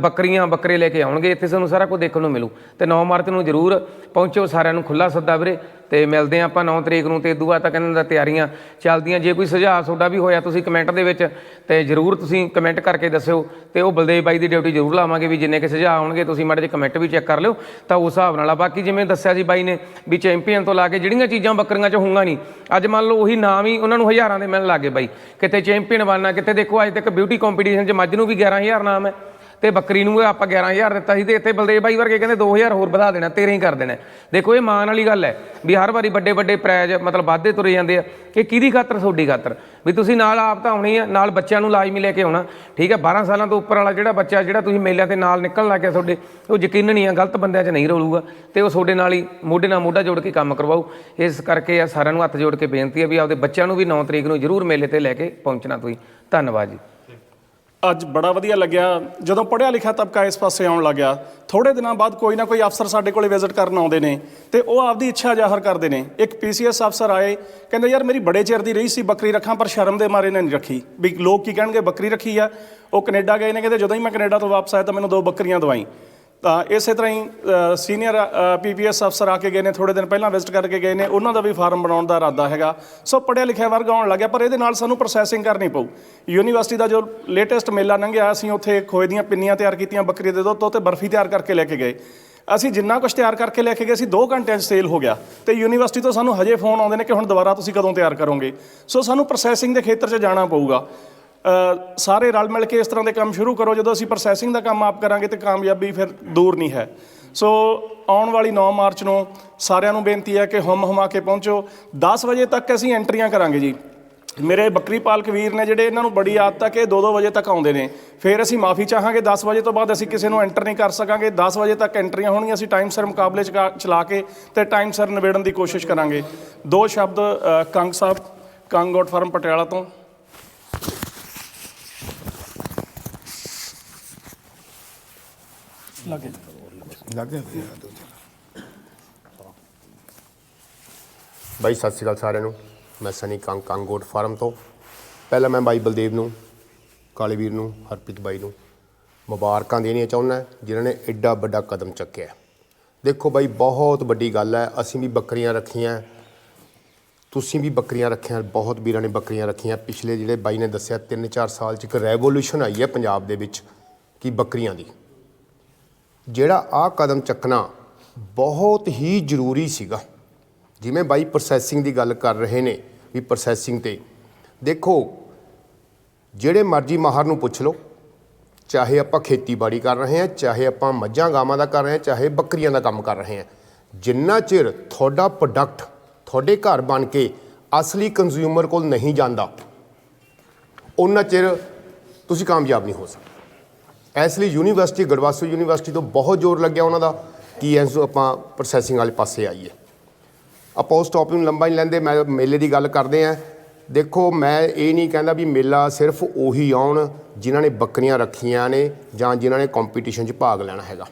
ਬੱਕਰੀਆਂ ਬੱਕਰੇ ਲੈ ਕੇ ਆਉਣਗੇ, ਇੱਥੇ ਸਾਨੂੰ ਸਾਰਾ ਕੁਝ ਦੇਖਣ ਨੂੰ ਮਿਲੂ। ਤੇ 9 ਮਾਰਚ ਨੂੰ ਜਰੂਰ ਪਹੁੰਚੋ, ਸਾਰਿਆਂ ਨੂੰ ਖੁੱਲਾ ਸੱਦਾ ਵੀਰੇ। ਤੇ ਮਿਲਦੇ ਆ ਆਪਾਂ 9 ਤਰੀਕ ਨੂੰ ਤੇ ਇਦੋਂ ਤੱਕ ਇਹਨਾਂ ਦਾ ਤਿਆਰੀਆਂ ਚੱਲਦੀਆਂ। ਜੇ ਕੋਈ ਸੁਝਾਅ ਤੁਹਾਡਾ ਵੀ ਹੋਇਆ ਤੁਸੀਂ ਕਮੈਂਟ ਦੇ ਵਿੱਚ ਤੇ ਜਰੂਰ ਤੁਸੀਂ ਕਮੈਂਟ ਕਰਕੇ ਦੱਸਿਓ ਤੇ ਉਹ ਬਲਦੇਵ ਬਾਈ ਦੀ ਡਿਊਟੀ ਜਰੂਰ ਲਾਵਾਂਗੇ ਵੀ ਜਿੰਨੇ ਕਿ ਸੁਝਾਅ ਆਉਣਗੇ ਤੁਸੀਂ ਮਾੜੇ ਜਿਹੇ ਕਮੈਂਟ ਵੀ ਚੈੱਕ ਕਰ ਲਿਓ ਤਾਂ ਉਸ ਹਿਸਾਬ ਨਾਲ ਆ। ਬਾਕੀ ਜਿਵੇਂ ਦੱਸਿਆ ਸੀ ਬਾਈ ਨੇ ਵੀ ਚੈਂਪੀਅਨ ਤੋਂ ਲਾ ਕੇ ਜਿਹੜੀਆਂ ਚੀਜ਼ਾਂ ਬੱਕਰੀਆਂ 'ਚ ਹੋਊਗਾ ਨਹੀਂ, ਅੱਜ ਮੰਨ ਲਓ ਉਹੀ ਨਾਮ ਹੀ ਉਹਨਾਂ ਨੂੰ ਹਜ਼ਾਰਾਂ ਦੇ ਮਿਲਣ ਲੱਗੇ ਬਾਈ। ਕਿਤੇ ਚੈਂਪੀਅਨ ਬਣਨਾ, ਕਿਤੇ ਦੇਖੋ ਅੱਜ ਤੱਕ ਬਿਊਟੀ ਕੰਪੀਟੀਸ਼ਨ 'ਚ ਮੱਝ ਨੂੰ ਵੀ 11000 ਨਾਮ ਹੈ। ਤੇ ਬੱਕਰੀ ਨੂੰ ਆਪਾਂ 11000 ਦਿੱਤਾ ਸੀ ਤੇ ਇੱਥੇ ਬਲਦੇਵ ਬਾਈ ਵਰਗੇ ਕਹਿੰਦੇ 2000 ਹੋਰ ਵਧਾ ਦੇਣਾ 13 ਹੀ ਕਰ ਦੇਣਾ। ਦੇਖੋ ਇਹ ਮਾਣ ਵਾਲੀ ਗੱਲ ਹੈ ਵੀ ਹਰ ਵਾਰੀ ਵੱਡੇ ਵੱਡੇ ਪ੍ਰਾਈਜ਼ ਮਤਲਬ ਵਾਧੇ ਤੁਰੇ ਜਾਂਦੇ ਆ। ਕਿ ਕਿਹਦੀ ਖਾਤਰ? ਤੁਹਾਡੀ ਖਾਤਰ। ਵੀ ਤੁਸੀਂ ਨਾਲ ਆਪ ਤਾਂ ਆਉਣੀ ਆ, ਨਾਲ ਬੱਚਿਆਂ ਨੂੰ ਲਾਜ਼ਮੀ ਲੈ ਕੇ ਆਉਣਾ। ਠੀਕ ਹੈ 12 ਸਾਲਾਂ ਤੋਂ ਉੱਪਰ ਵਾਲਾ ਜਿਹੜਾ ਬੱਚਾ, ਜਿਹੜਾ ਤੁਸੀਂ ਮੇਲਿਆਂ ਤੇ ਨਾਲ ਨਿਕਲਣ ਲੱਗ ਗਿਆ ਤੁਹਾਡੇ, ਉਹ ਯਕੀਨ ਨਹੀਂ ਆ, ਗਲਤ ਬੰਦਿਆਂ 'ਚ ਨਹੀਂ ਰੋਲੂਗਾ ਤੇ ਉਹ ਤੁਹਾਡੇ ਨਾਲ ਹੀ ਮੋਢੇ ਨਾਲ ਮੋਢਾ ਜੋੜ ਕੇ ਕੰਮ ਕਰਵਾਓ ਇਸ ਕਰਕੇ ਆ ਸਾਰਿਆਂ ਨੂੰ ਹੱਥ ਜੋੜ ਕੇ ਬੇਨਤੀ ਹੈ ਵੀ ਆਪਦੇ ਬੱਚਿਆਂ ਨੂੰ ਵੀ 9 ਤਰੀਕ ਨੂੰ ਜ਼ਰੂਰ ਮੇਲੇ ਤੇ ਲੈ ਕੇ ਪਹੁੰਚਣਾ ਤੁਸੀਂ। ਧੰਨਵਾਦ ਜੀ। ਅੱਜ ਬੜਾ ਵਧੀਆ ਲੱਗਿਆ। ਜਦੋਂ ਪੜ੍ਹਿਆ ਲਿਖਿਆ ਤਬਕਾ ਇਸ ਪਾਸੇ ਆਉਣ ਲੱਗਿਆ ਥੋੜੇ ਦਿਨਾਂ ਬਾਅਦ ਕੋਈ ਨਾ ਕੋਈ ਅਫਸਰ ਸਾਡੇ ਕੋਲੇ ਵਿਜ਼ਿਟ ਕਰਨ ਆਉਂਦੇ ਨੇ ਤੇ ਉਹ ਆਪਦੀ ਇੱਛਾ ਜ਼ਾਹਰ ਕਰਦੇ ਨੇ। ਇੱਕ ਪੀਸੀਐਸ ਅਫਸਰ ਆਏ, ਕਹਿੰਦੇ, ਯਾਰ, ਮੇਰੀ ਬੜੇ ਚਿਰ ਦੀ ਰਹੀ ਸੀ, ਬੱਕਰੀ ਰੱਖਾਂ, ਪਰ ਸ਼ਰਮ ਦੇ ਮਾਰੇ ਨੇ ਨਹੀਂ ਰੱਖੀ। ਵੀ ਲੋਕ ਕੀ ਕਹਿਣਗੇ? ਬੱਕਰੀ ਰੱਖੀ ਆ। ਉਹ ਕੈਨੇਡਾ ਗਏ ਨੇ, ਕਹਿੰਦੇ, ਜਦੋਂ ਹੀ ਮੈਂ ਕੈਨੇਡਾ ਤੋਂ ਵਾਪਸ ਆਇਆ ਤਾਂ ਮੈਨੂੰ ਦੋ ਬੱਕਰੀਆਂ ਦਵਾਈ। ਤਾਂ ਇਸੇ ਤਰ੍ਹਾਂ ਹੀ ਸੀਨੀਅਰ ਪੀਪੀਐਸ ਅਫਸਰ ਆ ਕੇ ਗਏ ਨੇ ਥੋੜੇ ਦਿਨ ਪਹਿਲਾਂ ਵਿਜ਼ਿਟ ਕਰਕੇ ਗਏ ਨੇ, ਉਹਨਾਂ ਦਾ ਵੀ ਫਾਰਮ ਬਣਾਉਣ ਦਾ ਇਰਾਦਾ ਹੈਗਾ। ਸੋ ਪੜ੍ਹਿਆ ਲਿਖਿਆ ਵਰਗ ਆਉਣ ਲੱਗਿਆ, ਪਰ ਇਹਦੇ ਨਾਲ ਸਾਨੂੰ ਪ੍ਰੋਸੈਸਿੰਗ ਕਰਨੀ ਪਊ। ਯੂਨੀਵਰਸਿਟੀ ਦਾ ਜੋ ਲੇਟੈਸਟ ਮੇਲਾ ਲੰਘਿਆ, ਅਸੀਂ ਉੱਥੇ ਖੋਏ ਦੀਆਂ ਪਿੰਨੀਆਂ ਤਿਆਰ ਕੀਤੀਆਂ, ਬੱਕਰੀ ਦੇ ਦੁੱਧ ਤੋਂ ਤੇ ਬਰਫੀ ਤਿਆਰ ਕਰਕੇ ਲੈ ਕੇ ਗਏ। ਅਸੀਂ ਜਿੰਨਾ ਕੁਝ ਤਿਆਰ ਕਰਕੇ ਲੈ ਕੇ ਗਏ ਸੀ 2 ਘੰਟਿਆਂ 'ਚ ਸੇਲ ਹੋ ਗਿਆ। ਤੇ ਯੂਨੀਵਰਸਿਟੀ ਤੋਂ ਸਾਨੂੰ ਹਜੇ ਫੋਨ ਆਉਂਦੇ ਨੇ ਕਿ ਹੁਣ ਦੁਬਾਰਾ ਤੁਸੀਂ ਕਦੋਂ ਤਿਆਰ ਕਰੋਗੇ? ਸੋ ਸਾਨੂੰ ਪ੍ਰੋਸੈਸਿੰਗ ਦੇ ਖੇਤਰ 'ਚ ਜਾਣਾ ਪਊਗਾ। ਸਾਰੇ ਰਲ ਮਿਲ ਕੇ ਇਸ ਤਰ੍ਹਾਂ ਦੇ ਕੰਮ ਸ਼ੁਰੂ ਕਰੋ। ਜਦੋਂ ਅਸੀਂ ਪ੍ਰੋਸੈਸਿੰਗ ਦਾ ਕੰਮ ਆਪ ਕਰਾਂਗੇ ਤੇ ਕਾਮਯਾਬੀ ਫਿਰ ਦੂਰ ਨਹੀਂ ਹੈ। ਸੋ ਆਉਣ ਵਾਲੀ 9 ਮਾਰਚ ਨੂੰ ਸਾਰਿਆਂ ਨੂੰ ਬੇਨਤੀ ਹੈ ਕਿ ਹਮ ਹਮਾ ਕੇ ਪਹੁੰਚੋ। 10 ਵਜੇ ਤੱਕ ਅਸੀਂ ਐਂਟਰੀਆਂ ਕਰਾਂਗੇ ਜੀ। ਮੇਰੇ ਬੱਕਰੀ ਪਾਲਕ ਵੀਰ ਨੇ ਜਿਹੜੇ ਇਹਨਾਂ ਨੂੰ ਬੜੀ ਆਦਤ ਹੈ ਕਿ 2-2 ਵਜੇ ਤੱਕ ਆਉਂਦੇ ਨੇ। ਫਿਰ ਅਸੀਂ ਮਾਫੀ ਚਾਹਾਂਗੇ। 10 ਵਜੇ ਤੋਂ ਬਾਅਦ ਅਸੀਂ ਕਿਸੇ ਨੂੰ ਐਂਟਰ ਨਹੀਂ ਕਰ ਸਕਾਂਗੇ। 10 ਵਜੇ ਤੱਕ ਐਂਟਰੀਆਂ ਹੋਣਗੀਆਂ। ਅਸੀਂ ਟਾਈਮ ਸਿਰ ਮੁਕਾਬਲੇ ਚਕਾ- ਚਲਾ ਕੇ ਤੇ ਟਾਈਮ ਸਿਰ ਨਿਬੇੜਨ ਦੀ ਕੋਸ਼ਿਸ਼ ਕਰਾਂਗੇ। ਦੋ ਸ਼ਬਦ ਕੰਗ ਸਾਹਿਬ, ਕੰਗ ਗੋਟ ਫਾਰਮ ਪਟਿਆਲਾ ਤੋਂ। ਬਾਈ ਸਤਿ ਸ਼੍ਰੀ ਅਕਾਲ ਸਾਰਿਆਂ ਨੂੰ। ਮੈਂ ਸਨੀ ਕੰਗ ਕੰਗੋਟ ਫਾਰਮ ਤੋਂ। ਪਹਿਲਾਂ ਮੈਂ ਬਾਈ ਬਲਦੇਵ ਨੂੰ ਕਾਲੇ ਵੀਰ ਨੂੰ ਹਰਪ੍ਰੀਤ ਬਾਈ ਨੂੰ ਮੁਬਾਰਕਾਂ ਦੇਣੀਆਂ ਚਾਹੁੰਦਾ ਜਿਨ੍ਹਾਂ ਨੇ ਐਡਾ ਵੱਡਾ ਕਦਮ ਚੱਕਿਆ ਦੇਖੋ ਬਾਈ ਬਹੁਤ ਵੱਡੀ ਗੱਲ ਹੈ ਅਸੀਂ ਵੀ ਬੱਕਰੀਆਂ ਰੱਖੀਆਂ। ਤੁਸੀਂ ਵੀ ਬੱਕਰੀਆਂ ਰੱਖੀਆਂ ਬਹੁਤ ਵੀਰਾਂ ਨੇ ਬੱਕਰੀਆਂ ਰੱਖੀਆਂ। ਪਿਛਲੇ ਜਿਹੜੇ ਬਾਈ ਨੇ ਦੱਸਿਆ 3-4 ਸਾਲ ਚ ਇੱਕ ਰੈਵੋਲੂਸ਼ਨ ਆਈ ਹੈ ਪੰਜਾਬ ਦੇ ਵਿੱਚ ਕੀ ਬੱਕਰੀਆਂ ਦੀ। ਜਿਹੜਾ ਆ ਕਦਮ ਚੱਕਣਾ ਬਹੁਤ ਹੀ ਜ਼ਰੂਰੀ ਸੀਗਾ। ਜਿਵੇਂ ਬਾਈ ਪ੍ਰੋਸੈਸਿੰਗ ਦੀ ਗੱਲ ਕਰ ਰਹੇ ਨੇ ਵੀ ਪ੍ਰੋਸੈਸਿੰਗ ਤੇ। ਦੇਖੋ, ਜਿਹੜੇ ਮਰਜ਼ੀ ਮਾਹਰ ਨੂੰ ਪੁੱਛ ਲਓ, ਚਾਹੇ ਆਪਾਂ ਖੇਤੀਬਾੜੀ ਕਰ ਰਹੇ ਹਾਂ, ਚਾਹੇ ਆਪਾਂ ਮੱਝਾਂ ਗਾਵਾਂ ਦਾ ਕਰ ਰਹੇ ਹਾਂ, ਚਾਹੇ ਬੱਕਰੀਆਂ ਦਾ ਕੰਮ ਕਰ ਰਹੇ ਹਾਂ। ਜਿੰਨਾ ਚਿਰ ਤੁਹਾਡਾ ਪ੍ਰੋਡਕਟ ਤੁਹਾਡੇ ਘਰ ਬਣ ਕੇ ਅਸਲੀ ਕੰਜ਼ਿਊਮਰ ਕੋਲ ਨਹੀਂ ਜਾਂਦਾ ਉਹਨਾਂ ਚਿਰ ਤੁਸੀਂ ਕਾਮਯਾਬ ਨਹੀਂ ਹੋ ਸਕਦੇ। ਇਸ ਲਈ ਯੂਨੀਵਰਸਿਟੀ, ਗੜਵਾਸੂ ਯੂਨੀਵਰਸਿਟੀ ਤੋਂ ਬਹੁਤ ਜ਼ੋਰ ਲੱਗਿਆ ਉਹਨਾਂ ਦਾ ਕਿ ਇਸ ਆਪਾਂ ਪ੍ਰੋਸੈਸਿੰਗ ਵਾਲੇ ਪਾਸੇ ਆਈਏ। ਆਪਾਂ ਉਸ ਟੌਪਿਕ ਨੂੰ ਲੰਬਾ ਨਹੀਂ ਲੈਂਦੇ, ਮੈਂ ਮੇਲੇ ਦੀ ਗੱਲ ਕਰਦੇ ਆ ਦੇਖੋ, ਮੈਂ ਇਹ ਨਹੀਂ ਕਹਿੰਦਾ ਵੀ ਮੇਲਾ ਸਿਰਫ ਉਹੀ ਆਉਣ ਜਿਨ੍ਹਾਂ ਨੇ ਬੱਕਰੀਆਂ ਰੱਖੀਆਂ ਨੇ ਜਾਂ ਜਿਨ੍ਹਾਂ ਨੇ ਕੰਪੀਟੀਸ਼ਨ 'ਚ ਭਾਗ ਲੈਣਾ ਹੈਗਾ।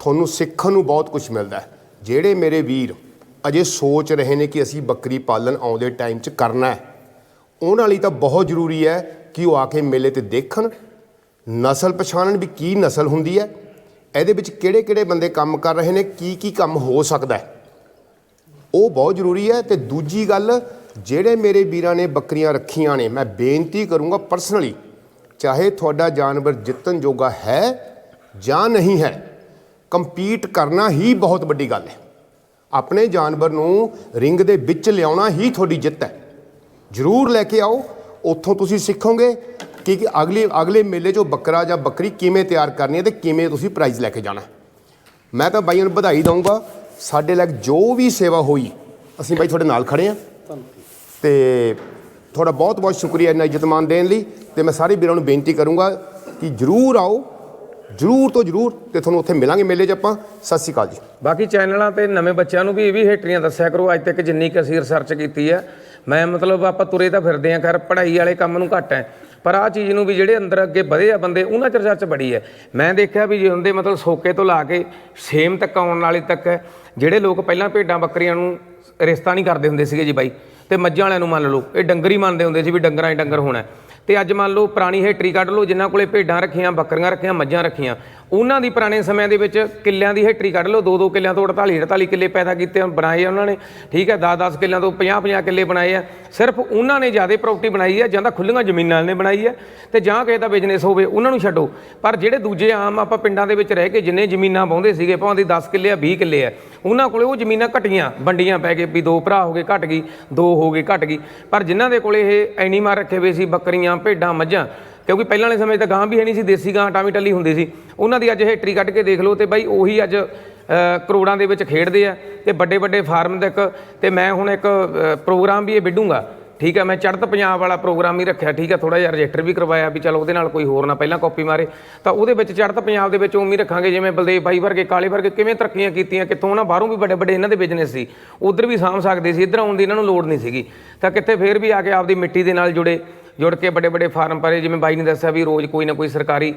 ਤੁਹਾਨੂੰ ਸਿੱਖਣ ਨੂੰ ਬਹੁਤ ਕੁਝ ਮਿਲਦਾ ਜਿਹੜੇ ਮੇਰੇ ਵੀਰ ਅਜੇ ਸੋਚ ਰਹੇ ਨੇ ਕਿ ਅਸੀਂ ਬੱਕਰੀ ਪਾਲਣ ਆਉਂਦੇ ਟਾਈਮ 'ਚ ਕਰਨਾ ਹੈ, ਉਹਨਾਂ ਲਈ ਤਾਂ ਬਹੁਤ ਜ਼ਰੂਰੀ ਹੈ ਕਿ ਉਹ ਆ ਕੇ ਮੇਲੇ ਤੇ ਦੇਖਣ ਨਸਲ ਪਛਾਣਨ ਵੀ ਕੀ ਨਸਲ ਹੁੰਦੀ ਹੈ, ਇਹਦੇ ਵਿੱਚ ਕਿਹੜੇ ਕਿਹੜੇ ਬੰਦੇ ਕੰਮ ਕਰ ਰਹੇ ਨੇ ਕੀ ਕੀ ਕੰਮ ਹੋ ਸਕਦਾ ਹੈ। ਉਹ ਬਹੁਤ ਜ਼ਰੂਰੀ ਹੈ ਤੇ ਦੂਜੀ ਗੱਲ, ਜਿਹੜੇ ਮੇਰੇ ਵੀਰਾਂ ਨੇ ਬੱਕਰੀਆਂ ਰੱਖੀਆਂ ਨੇ, ਮੈਂ ਬੇਨਤੀ ਕਰੂੰਗਾ ਪਰਸਨਲੀ ਚਾਹੇ ਤੁਹਾਡਾ ਜਾਨਵਰ ਜਿੱਤਣ ਜੋਗਾ ਹੈ ਜਾਂ ਨਹੀਂ ਹੈ ਕੰਪੀਟ ਕਰਨਾ ਹੀ ਬਹੁਤ ਵੱਡੀ ਗੱਲ ਹੈ। ਆਪਣੇ ਜਾਨਵਰ ਨੂੰ ਰਿੰਗ ਦੇ ਵਿੱਚ ਲਿਆਉਣਾ ਹੀ ਤੁਹਾਡੀ ਜਿੱਤ ਹੈ। ਜ਼ਰੂਰ ਲੈ ਕੇ ਆਓ, ਉੱਥੋਂ ਤੁਸੀਂ ਸਿੱਖੋਗੇ ਕਿ ਕਿ ਅਗਲੇ ਅਗਲੇ ਮੇਲੇ 'ਚੋਂ ਬੱਕਰਾ ਜਾਂ ਬੱਕਰੀ ਕਿਵੇਂ ਤਿਆਰ ਕਰਨੀ ਹੈ ਤੇ ਕਿਵੇਂ ਤੁਸੀਂ ਪ੍ਰਾਈਜ਼ ਲੈ ਕੇ ਜਾਣਾ ਮੈਂ ਤਾਂ ਬਾਈਆਂ ਨੂੰ ਵਧਾਈ ਦਊਂਗਾ। ਸਾਡੇ ਲਈ ਜੋ ਵੀ ਸੇਵਾ ਹੋਈ, ਅਸੀਂ ਬਾਈ ਤੁਹਾਡੇ ਨਾਲ ਖੜੇ ਆ ਤੇ ਤੁਹਾਡਾ ਬਹੁਤ ਬਹੁਤ ਸ਼ੁਕਰੀਆ ਇੰਨਾ ਇੱਜ਼ਤ ਮਾਨ ਦੇਣ ਲਈ। ਤੇ ਮੈਂ ਸਾਰੇ ਵੀਰਾਂ ਨੂੰ ਬੇਨਤੀ ਕਰੂੰਗਾ ਕਿ ਜਰੂਰ ਆਓ, ਜਰੂਰ ਤੋਂ ਜਰੂਰ ਤੇ ਤੁਹਾਨੂੰ ਉੱਥੇ ਮਿਲਾਂਗੇ ਮੇਲੇ 'ਚ ਆਪਾਂ। ਸਤਿ ਸ਼੍ਰੀ ਅਕਾਲ ਜੀ। ਬਾਕੀ ਚੈਨਲਾਂ ਤੇ ਨਵੇਂ ਬੱਚਿਆਂ ਨੂੰ ਵੀ ਇਹ ਵੀ ਹਿਸਟਰੀਆਂ ਦੱਸਿਆ ਕਰੋ, ਅੱਜ ਤੱਕ ਜਿੰਨੀ ਕੁ ਅਸੀਂ ਰਿਸਰਚ ਕੀਤੀ ਹੈ। ਮੈਂ ਮਤਲਬ ਆਪਾਂ ਤੁਰੇ ਤਾਂ ਫਿਰਦੇ ਆਂ ਖੈਰ, ਪੜ੍ਹਾਈ ਵਾਲੇ ਕੰਮ ਨੂੰ ਘੱਟ ਹੈ। ਪਰ ਆਹ ਚੀਜ਼ ਨੂੰ ਵੀ ਜਿਹੜੇ ਅੰਦਰ ਅੱਗੇ ਵਧੇ ਆ ਬੰਦੇ, ਉਹਨਾਂ ਚਰਚਾ ਚ ਬੜੀ ਹੈ ਮੈਂ ਦੇਖਿਆ ਵੀ ਜੇ ਹੁੰਦੇ ਮਤਲਬ ਸੋਕੇ ਤੋਂ ਲਾ ਕੇ ਸੇਮ ਤੱਕ ਆਉਣ ਵਾਲੇ ਤੱਕ ਜਿਹੜੇ ਲੋਕ ਪਹਿਲਾਂ ਭੇਡਾਂ ਬੱਕਰੀਆਂ ਨੂੰ ਰਿਸ਼ਤਾ ਨਹੀਂ ਕਰਦੇ ਹੁੰਦੇ ਸੀਗੇ ਜੀ ਬਾਈ, ਤੇ ਮੱਝਾਂ ਵਾਲਿਆਂ ਨੂੰ ਮੰਨ ਲਓ, ਇਹ ਡੰਗਰ ਹੀ ਮੰਨਦੇ ਹੁੰਦੇ ਸੀ ਵੀ ਡੰਗਰਾਂ ਹੀ ਡੰਗਰ ਹੋਣਾ ਹੈ। ਤੇ ਅੱਜ ਮੰਨ ਲਓ ਪੁਰਾਣੀ ਹੇਟਰੀ ਕੱਢ ਲਓ, ਜਿਨ੍ਹਾਂ ਕੋਲੇ ਭੇਡਾਂ ਰੱਖੀਆਂ, ਬੱਕਰੀਆਂ ਰੱਖੀਆਂ, ਮੱਝਾਂ ਰੱਖੀਆਂ ਉਹਨਾਂ ਦੀ ਪੁਰਾਣੇ ਸਮਿਆਂ ਦੇ ਵਿੱਚ ਕਿੱਲਿਆਂ ਦੀ ਹੇਟਰੀ ਕੱਢ ਲਓ ਦੋ ਦੋ ਕਿੱਲਿਆਂ ਤੋਂ 48 48 ਕਿੱਲੇ ਪੈਦਾ ਕੀਤੇ ਬਣਾਏ ਆ ਉਹਨਾਂ ਨੇ, ਠੀਕ ਹੈ 10 10 ਕਿੱਲਿਆਂ ਤੋਂ 50 50 ਕਿੱਲੇ ਬਣਾਏ ਆ। ਸਿਰਫ ਉਹਨਾਂ ਨੇ ਜ਼ਿਆਦਾ ਪ੍ਰਾਪਰਟੀ ਬਣਾਈ ਹੈ, ਜਾਂ ਤਾਂ ਖੁੱਲੀਆਂ ਜ਼ਮੀਨਾਂ ਨੇ ਬਣਾਈ ਹੈ, ਤੇ ਜਾਂ ਕਿਸੇ ਦਾ ਬਿਜ਼ਨਸ ਹੋਵੇ, ਉਹਨਾਂ ਨੂੰ ਛੱਡੋ। ਪਰ ਜਿਹੜੇ ਦੂਜੇ ਆਮ ਆਪਾਂ ਪਿੰਡਾਂ ਦੇ ਵਿੱਚ ਰਹਿ ਕੇ ਜਿੰਨੇ ਜ਼ਮੀਨਾਂ ਵਾਹੁੰਦੇ ਸੀਗੇ, ਭਾਵੇਂ ਦੀ 10 ਕਿੱਲੇ ਆ 20 ਕਿੱਲੇ ਆ, ਉਹਨਾਂ ਕੋਲੇ ਉਹ ਜ਼ਮੀਨਾਂ ਘਟੀਆਂ, ਵੰਡੀਆਂ ਪੈ ਗਏ ਵੀ ਦੋ ਭਰਾ ਹੋ ਗਏ, ਘਟ ਗਈ, ਦੋ ਹੋ ਗਏ, ਘਟ ਗਈ। ਪਰ ਜਿਨ੍ਹਾਂ ਦੇ ਕੋਲੇ ਇਹ ਐਨੀਮਲ ਰੱਖੇ ਹੋਏ ਸੀ, ਬੱਕਰੀਆਂ, ਭੇਡਾਂ, ਮੱਝਾਂ ਕਿਉਂਕਿ ਪਹਿਲਾਂ ਵਾਲੇ ਸਮੇਂ 'ਚ ਤਾਂ ਗਾਂ ਵੀ ਹੈ ਨਹੀਂ ਸੀ, ਦੇਸੀ ਗਾਂ, ਟਾਵੀ ਟੱਲੀ ਹੁੰਦੀ ਸੀ। ਉਹਨਾਂ ਦੀ ਅੱਜ ਹੇਟਰੀ ਕੱਢ ਕੇ ਦੇਖ ਲਓ ਤੇ ਬਾਈ ਉਹੀ ਅੱਜ ਕਰੋੜਾਂ ਦੇ ਵਿੱਚ ਖੇਡਦੇ ਆ ਤੇ ਵੱਡੇ ਵੱਡੇ ਫਾਰਮ ਤੱਕ ਤੇ ਮੈਂ ਹੁਣ ਇੱਕ ਪ੍ਰੋਗਰਾਮ ਵੀ ਇਹ ਵਿੱਢੂੰਗਾ। ਠੀਕ ਹੈ ਮੈਂ ਚੜਤ ਪੰਜਾਬ ਵਾਲਾ ਪ੍ਰੋਗਰਾਮ ਹੀ ਰੱਖਿਆ। ਠੀਕ ਹੈ ਥੋੜਾ ਜਿਹਾ ਰਜਿਸਟਰ ਵੀ ਕਰਵਾਇਆ ਵੀ ਚਲ ਉਹਦੇ ਨਾਲ ਕੋਈ ਹੋਰ ਨਾ, ਪਹਿਲਾਂ ਕਾਪੀ ਮਾਰੇ। ਤਾਂ ਉਹਦੇ ਵਿੱਚ ਚੜ੍ਹਤ ਪੰਜਾਬ ਦੇ ਵਿੱਚ ਉਵੇਂ ਰੱਖਾਂਗੇ, ਜਿਵੇਂ ਬਲਦੇਵ ਭਾਈ ਵਰਗੇ, ਕਾਲੇ ਵਰਗੇ ਕਿਵੇਂ ਤਰੱਕੀਆਂ ਕੀਤੀਆਂ, ਕਿੱਥੋਂ ਨਾ ਬਾਹਰੋਂ ਵੀ ਵੱਡੇ ਵੱਡੇ ਇਹਨਾਂ ਦੇ ਬਿਜ਼ਨਸ ਸੀ। ਉਧਰ ਵੀ ਸਾਂਭ ਸਕਦੇ ਸੀ, ਇੱਧਰ ਆਉਣ ਦੀ ਇਹਨਾਂ ਨੂੰ ਲੋੜ ਨਹੀਂ ਸੀਗੀ। ਤਾਂ ਕਿੱਥੇ ਫੇਰ ਵੀ ਆ ਕੇ ਆਪਦੀ ਮਿੱਟੀ ਦੇ ਨਾਲ ਜੁੜੇ। ਜੁੜ ਕੇ ਵੱਡੇ ਵੱਡੇ ਫਾਰਮ ਭਰੇ, ਜਿਵੇਂ ਬਾਈ ਨੇ ਦੱਸਿਆ ਵੀ ਰੋਜ਼ ਕੋਈ ਨਾ ਕੋਈ ਸਰਕਾਰੀ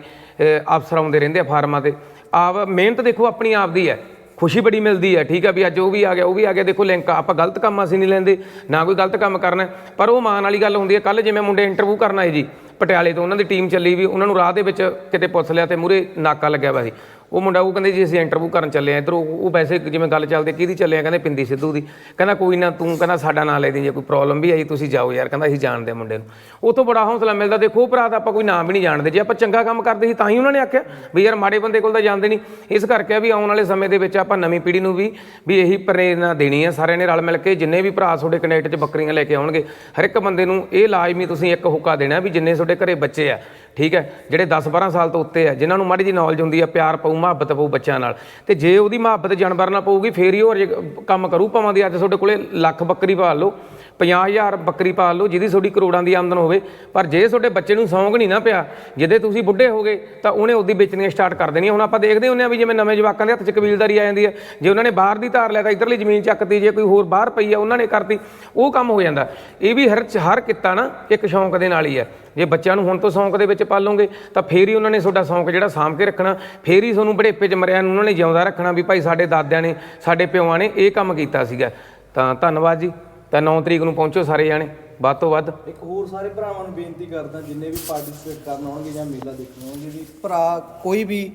ਅਫਸਰ ਆਉਂਦੇ ਰਹਿੰਦੇ ਆ ਫਾਰਮਾਂ ਤੇ। ਆਪ, ਮਿਹਨਤ ਦੇਖੋ ਆਪਣੀ ਆਪ ਦੀ ਹੈ। ਖੁਸ਼ੀ ਬੜੀ ਮਿਲਦੀ ਹੈ, ਠੀਕ ਹੈ ਵੀ ਅੱਜ ਉਹ ਵੀ ਆ ਗਿਆ, ਉਹ ਵੀ ਆ ਗਿਆ। ਦੇਖੋ ਲਿੰਕ, ਆਪਾਂ ਗਲਤ ਕੰਮ ਅਸੀਂ ਨਹੀਂ ਲੈਂਦੇ, ਨਾ ਕੋਈ ਗਲਤ ਕੰਮ ਕਰਨਾ। ਪਰ ਉਹ ਮਾਣ ਵਾਲੀ ਗੱਲ ਹੁੰਦੀ ਹੈ ਕੱਲ ਜਿਵੇਂ ਮੁੰਡੇ ਇੰਟਰਵਿਊ ਕਰਨ ਆਏ ਜੀ, ਪਟਿਆਲੇ ਤੋਂ, ਉਹਨਾਂ ਦੀ ਟੀਮ ਚੱਲੀ ਵੀ, ਉਹਨਾਂ ਨੂੰ ਰਾਹ ਦੇ ਵਿੱਚ ਕਿਤੇ ਪੁੱਛ ਲਿਆ ਤੇ ਮੂਰੇ ਨਾਕਾ ਲੱਗਿਆ ਵਾ ਸੀ ਉਹ ਮੁੰਡਾ ਉਹ ਕਹਿੰਦੇ ਜੀ ਅਸੀਂ ਇੰਟਰਵਿਊ ਕਰਨ ਚੱਲੇ ਆ ਇਧਰ, ਉਹ ਵੈਸੇ ਜਿਵੇਂ ਗੱਲ ਚੱਲਦੀ ਕਿਹਦੀ ਚੱਲੇ ਆ? ਕਹਿੰਦੇ ਪਿੰਦੀ ਸਿੱਧੂ ਦੀ। ਕਹਿੰਦਾ ਕੋਈ ਨਾ, ਤੂੰ ਕਹਿੰਦਾ ਸਾਡਾ ਨਾਂ ਲੈ ਦੇ, ਜੇ ਕੋਈ ਪ੍ਰੋਬਲਮ ਵੀ ਆਈ, ਤੁਸੀਂ ਜਾਓ ਯਾਰ, ਕਹਿੰਦਾ ਅਸੀਂ ਜਾਣਦੇ ਆ ਮੁੰਡੇ ਨੂੰ। ਉਤੋਂ ਬੜਾ ਹੌਸਲਾ ਮਿਲਦਾ, ਦੇਖੋ ਭਰਾ ਤਾਂ ਆਪਾਂ ਕੋਈ ਨਾਮ ਵੀ ਨਹੀਂ ਜਾਣਦੇ। ਜੇ ਆਪਾਂ ਚੰਗਾ ਕੰਮ ਕਰਦੇ ਸੀ ਤਾਂ ਹੀ ਉਹਨਾਂ ਨੇ ਆਖਿਆ ਵੀ ਯਾਰ ਮਾੜੇ ਬੰਦੇ ਕੋਲ ਤਾਂ ਜਾਂਦੇ ਨਹੀਂ। ਇਸ ਕਰਕੇ ਵੀ ਆਉਣ ਵਾਲੇ ਸਮੇਂ ਦੇ ਵਿੱਚ ਆਪਾਂ ਨਵੀਂ ਪੀੜ੍ਹੀ ਨੂੰ ਵੀ ਵੀ ਇਹੀ ਪ੍ਰੇਰਨਾ ਦੇਣੀ ਹੈ ਸਾਰਿਆਂ ਨੇ ਰਲ ਮਿਲ ਕੇ, ਜਿੰਨੇ ਵੀ ਭਰਾ ਤੁਹਾਡੇ ਕਨੈਕਟ 'ਚ ਬੱਕਰੀਆਂ ਲੈ ਕੇ ਆਉਣਗੇ, ਹਰ ਇੱਕ ਬੰਦੇ ਨੂੰ ਇਹ ਲਾਜ਼ਮੀ ਤੁਸੀਂ ਇੱਕ ਹੁੱਕਾ ਦੇਣਾ ਵੀ ਜਿੰਨੇ ਤੁਹਾਡੇ ਘਰੇ ਬੱਚੇ ਆ, ਠੀਕ ਹੈ, ਜਿਹੜੇ 10 12 ਸਾਲ ਤੋਂ ਉੱਤੇ ਆ, ਜਿਨ੍ਹਾਂ ਨੂੰ ਮਾੜੀ ਜੀ ਨੌਲੇਜ ਹੁੰਦੀ ਆ, ਪਿਆਰ ਪਊ ਮੁਹੱਬਤ ਪਊ ਬੱਚਿਆਂ ਨਾਲ। ਤੇ ਜੇ ਉਹਦੀ ਮੁਹੱਬਤ ਜਾਨਵਰ ਨਾਲ ਪਊਗੀ, ਫੇਰ ਹੀ ਉਹ ਅਜੇ ਕੰਮ ਕਰੂ, ਭਾਵੇਂ ਦੀ ਅੱਜ ਤੁਹਾਡੇ ਕੋਲੇ ਲੱਖ ਬੱਕਰੀ ਪਾਲ ਲਓ। 50000 ਬੱਕਰੀ ਪਾਲ ਲਓ, ਜਿਹਦੀ ਤੁਹਾਡੀ ਕਰੋੜਾਂ ਦੀ ਆਮਦਨ ਹੋਵੇ। ਪਰ ਜੇ ਤੁਹਾਡੇ ਬੱਚੇ ਨੂੰ ਸੌਂਕ ਨਹੀਂ ਨਾ ਪਿਆ, ਜਿਹਦੇ ਤੁਸੀਂ ਬੁੱਢੇ ਹੋ ਗਏ ਤਾਂ ਉਹਨੇ ਉਹਦੀ ਵੇਚਣੀਆਂ ਸਟਾਰਟ ਕਰ ਦੇਣੀਆਂ ਹੁਣ ਆਪਾਂ ਦੇਖਦੇ ਹੁੰਦੇ ਆ ਵੀ ਜਿਵੇਂ ਨਵੇਂ ਜਵਾਕਾਂ ਦੇ ਹੱਥ 'ਚ ਕਬੀਲਦਾਰੀ ਆ ਜਾਂਦੀ ਹੈ ਜੇ ਉਹਨਾਂ ਨੇ ਬਾਹਰ ਦੀ ਧਾਰ ਲਿਆ ਤਾਂ ਇਧਰਲੀ ਜ਼ਮੀਨ ਚੱਕਤੀ, ਜੇ ਕੋਈ ਹੋਰ ਬਾਹਰ ਪਈ ਆ, ਉਹਨਾਂ ਨੇ ਕਰਤੀ, ਉਹ ਕੰਮ ਹੋ ਜਾਂਦਾ। ਇਹ ਵੀ ਹਰ ਹਰ ਕਿੱਤਾ ਨਾ ਇੱਕ ਸ਼ੌਂਕ ਦੇ ਨਾਲ ਹੀ ਹੈ ਜੇ ਬੱਚਿਆਂ ਨੂੰ ਹੁਣ ਤੋਂ ਸ਼ੌਂਕ ਦੇ ਵਿੱਚ ਪਾਲੋਗੇ, ਤਾਂ ਫੇਰ ਹੀ ਉਹਨਾਂ ਨੇ ਤੁਹਾਡਾ ਸ਼ੌਂਕ ਜਿਹੜਾ ਸਾਂਭ ਕੇ ਰੱਖਣਾ, ਫੇਰ ਹੀ ਤੁਹਾਨੂੰ ਬੜੇਪੇ 'ਚ ਮਰਿਆ ਨੂੰ ਉਹਨਾਂ ਨੇ ਜਿਉਂਦਾ ਰੱਖਣਾ ਵੀ ਭਾਈ ਸਾਡੇ ਦਾਦਿਆਂ ਨੇ, ਸਾਡੇ ਪਿਓਾਂ ਨੇ ਇਹ ਕੰਮ ਕੀਤਾ ਸੀਗਾ। ਤਾਂ ਧੰਨਵਾਦ ਜੀ। ਤਾਂ 9 ਤਰੀਕ ਨੂੰ ਪਹੁੰਚੋ ਸਾਰੇ ਜਾਣੇ, ਵੱਧ ਤੋਂ ਵੱਧ। ਇੱਕ ਹੋਰ ਸਾਰੇ ਭਰਾਵਾਂ ਨੂੰ ਬੇਨਤੀ ਕਰਦਾ, ਜਿੰਨੇ ਵੀ ਪਾਰਟਿਸਿਪੇਟ ਕਰਨ ਆਉਣਗੇ ਜਾਂ ਮੇਲਾ ਦੇਖਣ ਆਉਣਗੇ ਵੀ ਭਰਾ ਕੋਈ ਵੀ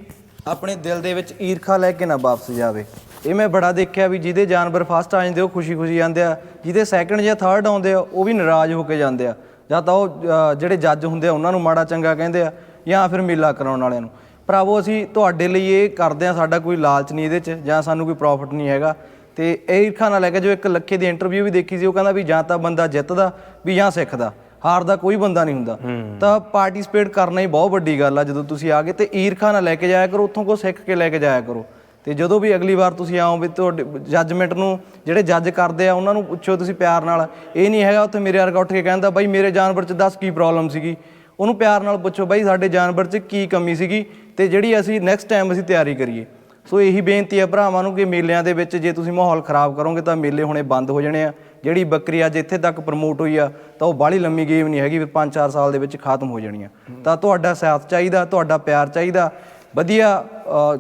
ਆਪਣੇ ਦਿਲ ਦੇ ਵਿੱਚ ਈਰਖਾ ਲੈ ਕੇ ਨਾ ਵਾਪਸ ਜਾਵੇ। ਇਹ ਮੈਂ ਬੜਾ ਦੇਖਿਆ ਵੀ ਜਿਹਦੇ ਜਾਨਵਰ ਫਸਟ ਆ ਜਾਂਦੇ ਉਹ ਖੁਸ਼ੀ-ਖੁਸ਼ੀ ਜਾਂਦੇ ਆ। ਜਿਹਦੇ ਸੈਕੰਡ ਜਾਂ ਥਰਡ ਆਉਂਦੇ ਆ, ਉਹ ਵੀ ਨਾਰਾਜ਼ ਹੋ ਕੇ ਜਾਂਦੇ ਆ। ਜਾਂ ਤਾਂ ਉਹ ਜਿਹੜੇ ਜੱਜ ਹੁੰਦੇ ਆ, ਉਹਨਾਂ ਨੂੰ ਮਾੜਾ ਚੰਗਾ ਕਹਿੰਦੇ ਆ, ਜਾਂ ਫਿਰ ਮੇਲਾ ਕਰਾਉਣ ਵਾਲਿਆਂ ਨੂੰ। ਭਰਾਵੋ, ਅਸੀਂ ਤੁਹਾਡੇ ਲਈ ਇਹ ਕਰਦੇ ਆ, ਸਾਡਾ ਕੋਈ ਲਾਲਚ ਨਹੀਂ ਇਹਦੇ 'ਚ, ਜਾਂ ਸਾਨੂੰ ਕੋਈ ਪ੍ਰੋਫਿਟ ਨਹੀਂ ਹੈਗਾ। ਤੇ ਇਹ ਈਰਖਾ ਨਾਲ ਲੈ ਕੇ ਜੋ ਇੱਕ ਲੱਖੇ ਦੀ ਇੰਟਰਵਿਊ ਵੀ ਦੇਖੀ ਸੀ ਉਹ ਕਹਿੰਦਾ ਵੀ ਜਾਂ ਤਾਂ ਬੰਦਾ ਜਿੱਤਦਾ ਵੀ ਜਾਂ ਸਿੱਖਦਾ। ਹਾਰ ਦਾ ਕੋਈ ਬੰਦਾ ਨਹੀਂ ਹੁੰਦਾ। ਤਾਂ ਪਾਰਟਿਸਿਪੇਟ ਕਰਨਾ ਹੀ ਬਹੁਤ ਵੱਡੀ ਗੱਲ ਆ ਜਦੋਂ ਤੁਸੀਂ ਆ ਗਏ ਤੇ ਈਰਖਾ ਨਾਲ ਲੈ ਕੇ ਜਾਇਆ ਕਰੋ ਉੱਥੋਂ ਕੋ ਸਿੱਖ ਕੇ ਲੈ ਕੇ ਜਾਇਆ ਕਰੋ। ਤੇ ਜਦੋਂ ਵੀ ਅਗਲੀ ਵਾਰ ਤੁਸੀਂ ਆਓ ਵੀ ਤੁਹਾਡੇ ਜੱਜਮੈਂਟ ਨੂੰ ਜਿਹੜੇ ਜੱਜ ਕਰਦੇ ਆ ਉਹਨਾਂ ਨੂੰ ਪੁੱਛੋ ਤੁਸੀਂ ਪਿਆਰ ਨਾਲ। ਇਹ ਨਹੀਂ ਹੈਗਾ ਉੱਥੇ ਮੇਰੇ ਵਰਗਾ ਉੱਠ ਕੇ ਕਹਿੰਦਾ ਬਾਈ ਮੇਰੇ ਜਾਨਵਰ 'ਚ ਦੱਸ ਕੀ ਪ੍ਰੋਬਲਮ ਸੀਗੀ? ਉਹਨੂੰ ਪਿਆਰ ਨਾਲ ਪੁੱਛੋ ਬਾਈ ਸਾਡੇ ਜਾਨਵਰ 'ਚ ਕੀ ਕਮੀ ਸੀਗੀ? ਤੇ ਜਿਹੜੀ ਅਸੀਂ ਨੈਕਸਟ ਟਾਈਮ ਅਸੀਂ ਤਿਆਰੀ ਕਰੀਏ। ਸੋ ਇਹੀ ਬੇਨਤੀ ਹੈ ਭਰਾਵਾਂ ਨੂੰ ਕਿ ਮੇਲਿਆਂ ਦੇ ਵਿੱਚ ਜੇ ਤੁਸੀਂ ਮਾਹੌਲ ਖਰਾਬ ਕਰੋਗੇ ਤਾਂ ਮੇਲੇ ਹੁਣੇ ਬੰਦ ਹੋ ਜਾਣੇ ਆ। ਜਿਹੜੀ ਬੱਕਰੀ ਅੱਜ ਇੱਥੇ ਤੱਕ ਪ੍ਰਮੋਟ ਹੋਈ ਆ ਤਾਂ ਉਹ ਬਾਹਲੀ ਲੰਮੀ ਗੇਮ ਨਹੀਂ ਹੈਗੀ ਵੀ 5-4 ਸਾਲ ਦੇ ਵਿੱਚ ਖਤਮ ਹੋ ਜਾਣੀ ਆ। ਤਾਂ ਤੁਹਾਡਾ ਸਾਥ ਚਾਹੀਦਾ ਤੁਹਾਡਾ ਪਿਆਰ ਚਾਹੀਦਾ। ਵਧੀਆ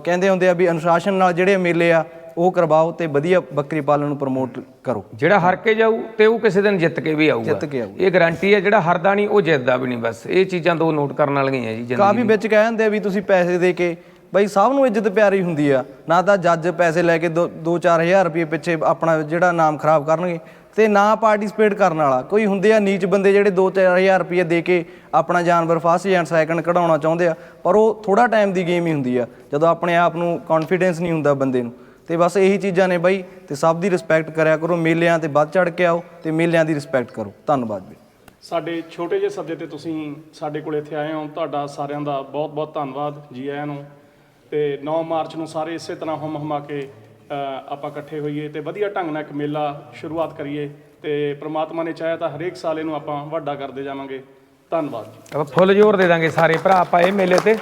ਕਹਿੰਦੇ ਹੁੰਦੇ ਆ ਵੀ ਅਨੁਸ਼ਾਸਨ ਨਾਲ ਜਿਹੜੇ ਮੇਲੇ ਆ ਉਹ ਕਰਵਾਓ ਤੇ ਵਧੀਆ ਬੱਕਰੀ ਪਾਲਣ ਨੂੰ ਪ੍ਰਮੋਟ ਕਰੋ। ਜਿਹੜਾ ਹਾਰ ਕੇ ਜਾਊ ਤੇ ਉਹ ਕਿਸੇ ਦਿਨ ਜਿੱਤ ਕੇ ਵੀ ਆਊਗਾ। ਜਿੱਤ ਕੇ ਆਊ। ਇਹ ਗਾਰੰਟੀ ਹੈ ਜਿਹੜਾ ਹਾਰਦਾ ਨਹੀਂ ਉਹ ਜਿੱਤਦਾ ਵੀ ਨਹੀਂ ਬਸ। ਇਹ ਚੀਜ਼ਾਂ ਦੋ ਨੋਟ ਕਰਨ ਵਾਲੀਆਂ ਜੀ ਜ਼ਿੰਦਗੀ ਕਾਫੀ ਵਿੱਚ ਕਹਿ ਜਾਂਦੇ ਆ ਵੀ ਤੁਸੀਂ ਪੈਸੇ ਦੇ ਕੇ ਬਈ ਸਭ ਨੂੰ ਇੱਜ਼ਤ ਪਿਆਰੀ ਹੁੰਦੀ ਆ। ਨਾ ਤਾਂ ਜੱਜ ਪੈਸੇ ਲੈ ਕੇ 2-4000 ਰੁਪਏ ਪਿੱਛੇ ਆਪਣਾ ਜਿਹੜਾ ਨਾਮ ਖਰਾਬ ਕਰਨਗੇ ਤੇ ਨਾ ਪਾਰਟਿਸਿਪੇਟ ਕਰਨ ਵਾਲਾ। ਕੋਈ ਹੁੰਦੇ ਆ ਨੀਚ ਬੰਦੇ ਜਿਹੜੇ 2-4000 ਰੁਪਏ ਦੇ ਕੇ ਆਪਣਾ ਜਾਨਵਰ ਫਸਟ ਜਾਂ ਸੈਕੰਡ ਕਢਾਉਣਾ ਚਾਹੁੰਦੇ ਆ, ਪਰ ਉਹ ਥੋੜਾ ਟਾਈਮ ਦੀ ਗੇਮ ਹੀ ਹੁੰਦੀ ਆ, ਜਦੋਂ ਆਪਣੇ ਆਪ ਨੂੰ ਕੌਨਫੀਡੈਂਸ ਨਹੀਂ ਹੁੰਦਾ ਬੰਦੇ ਨੂੰ। ਤੇ ਬਸ ਇਹੀ ਚੀਜ਼ਾਂ ਨੇ ਬਾਈ, ਤੇ ਸਭ ਦੀ ਰਿਸਪੈਕਟ ਕਰਿਆ ਕਰੋ, ਮੇਲਿਆਂ ਤੇ ਵੱਧ ਚੜ ਕੇ ਆਓ ਤੇ ਮੇਲਿਆਂ ਦੀ ਰਿਸਪੈਕਟ ਕਰੋ। ਧੰਨਵਾਦ ਜੀ ਸਾਡੇ ਛੋਟੇ ਜਿਹੇ ਸੱਦੇ ਤੇ ਤੁਸੀਂ ਸਾਡੇ ਕੋਲ ਇੱਥੇ ਆਏ ਹੋ। ਤੁਹਾਡਾ ਸਾਰਿਆਂ ਦਾ ਬਹੁਤ-ਬਹੁਤ ਧੰਨਵਾਦ ਜੀ ਆਇਆਂ ਨੂੰ। ਤੇ 9 ਮਾਰਚ ਨੂੰ ਸਾਰੇ ਇਸੇ ਤਰ੍ਹਾਂ ਹਮ ਹਮਾ ਕੇ ਆਪਾਂ ਇਕੱਠੇ ਹੋਈਏ ਤੇ ਵਧੀਆ ਢੰਗ ਨਾਲ ਇੱਕ ਮੇਲਾ ਸ਼ੁਰੂਆਤ ਕਰੀਏ ਤੇ ਪ੍ਰਮਾਤਮਾ ਨੇ ਚਾਹਿਆ ਤਾਂ ਹਰੇਕ ਸਾਲ ਇਹਨੂੰ ਆਪਾਂ ਵੱਡਾ ਕਰਦੇ ਜਾਵਾਂਗੇ। ਧੰਨਵਾਦ ਜੀ। ਆਪਾਂ ਫੁੱਲ ਜ਼ੋਰ ਦੇ ਦਾਂਗੇ ਸਾਰੇ ਭਰਾ ਆਪਾਂ ਇਹ ਮੇਲੇ ਤੇ।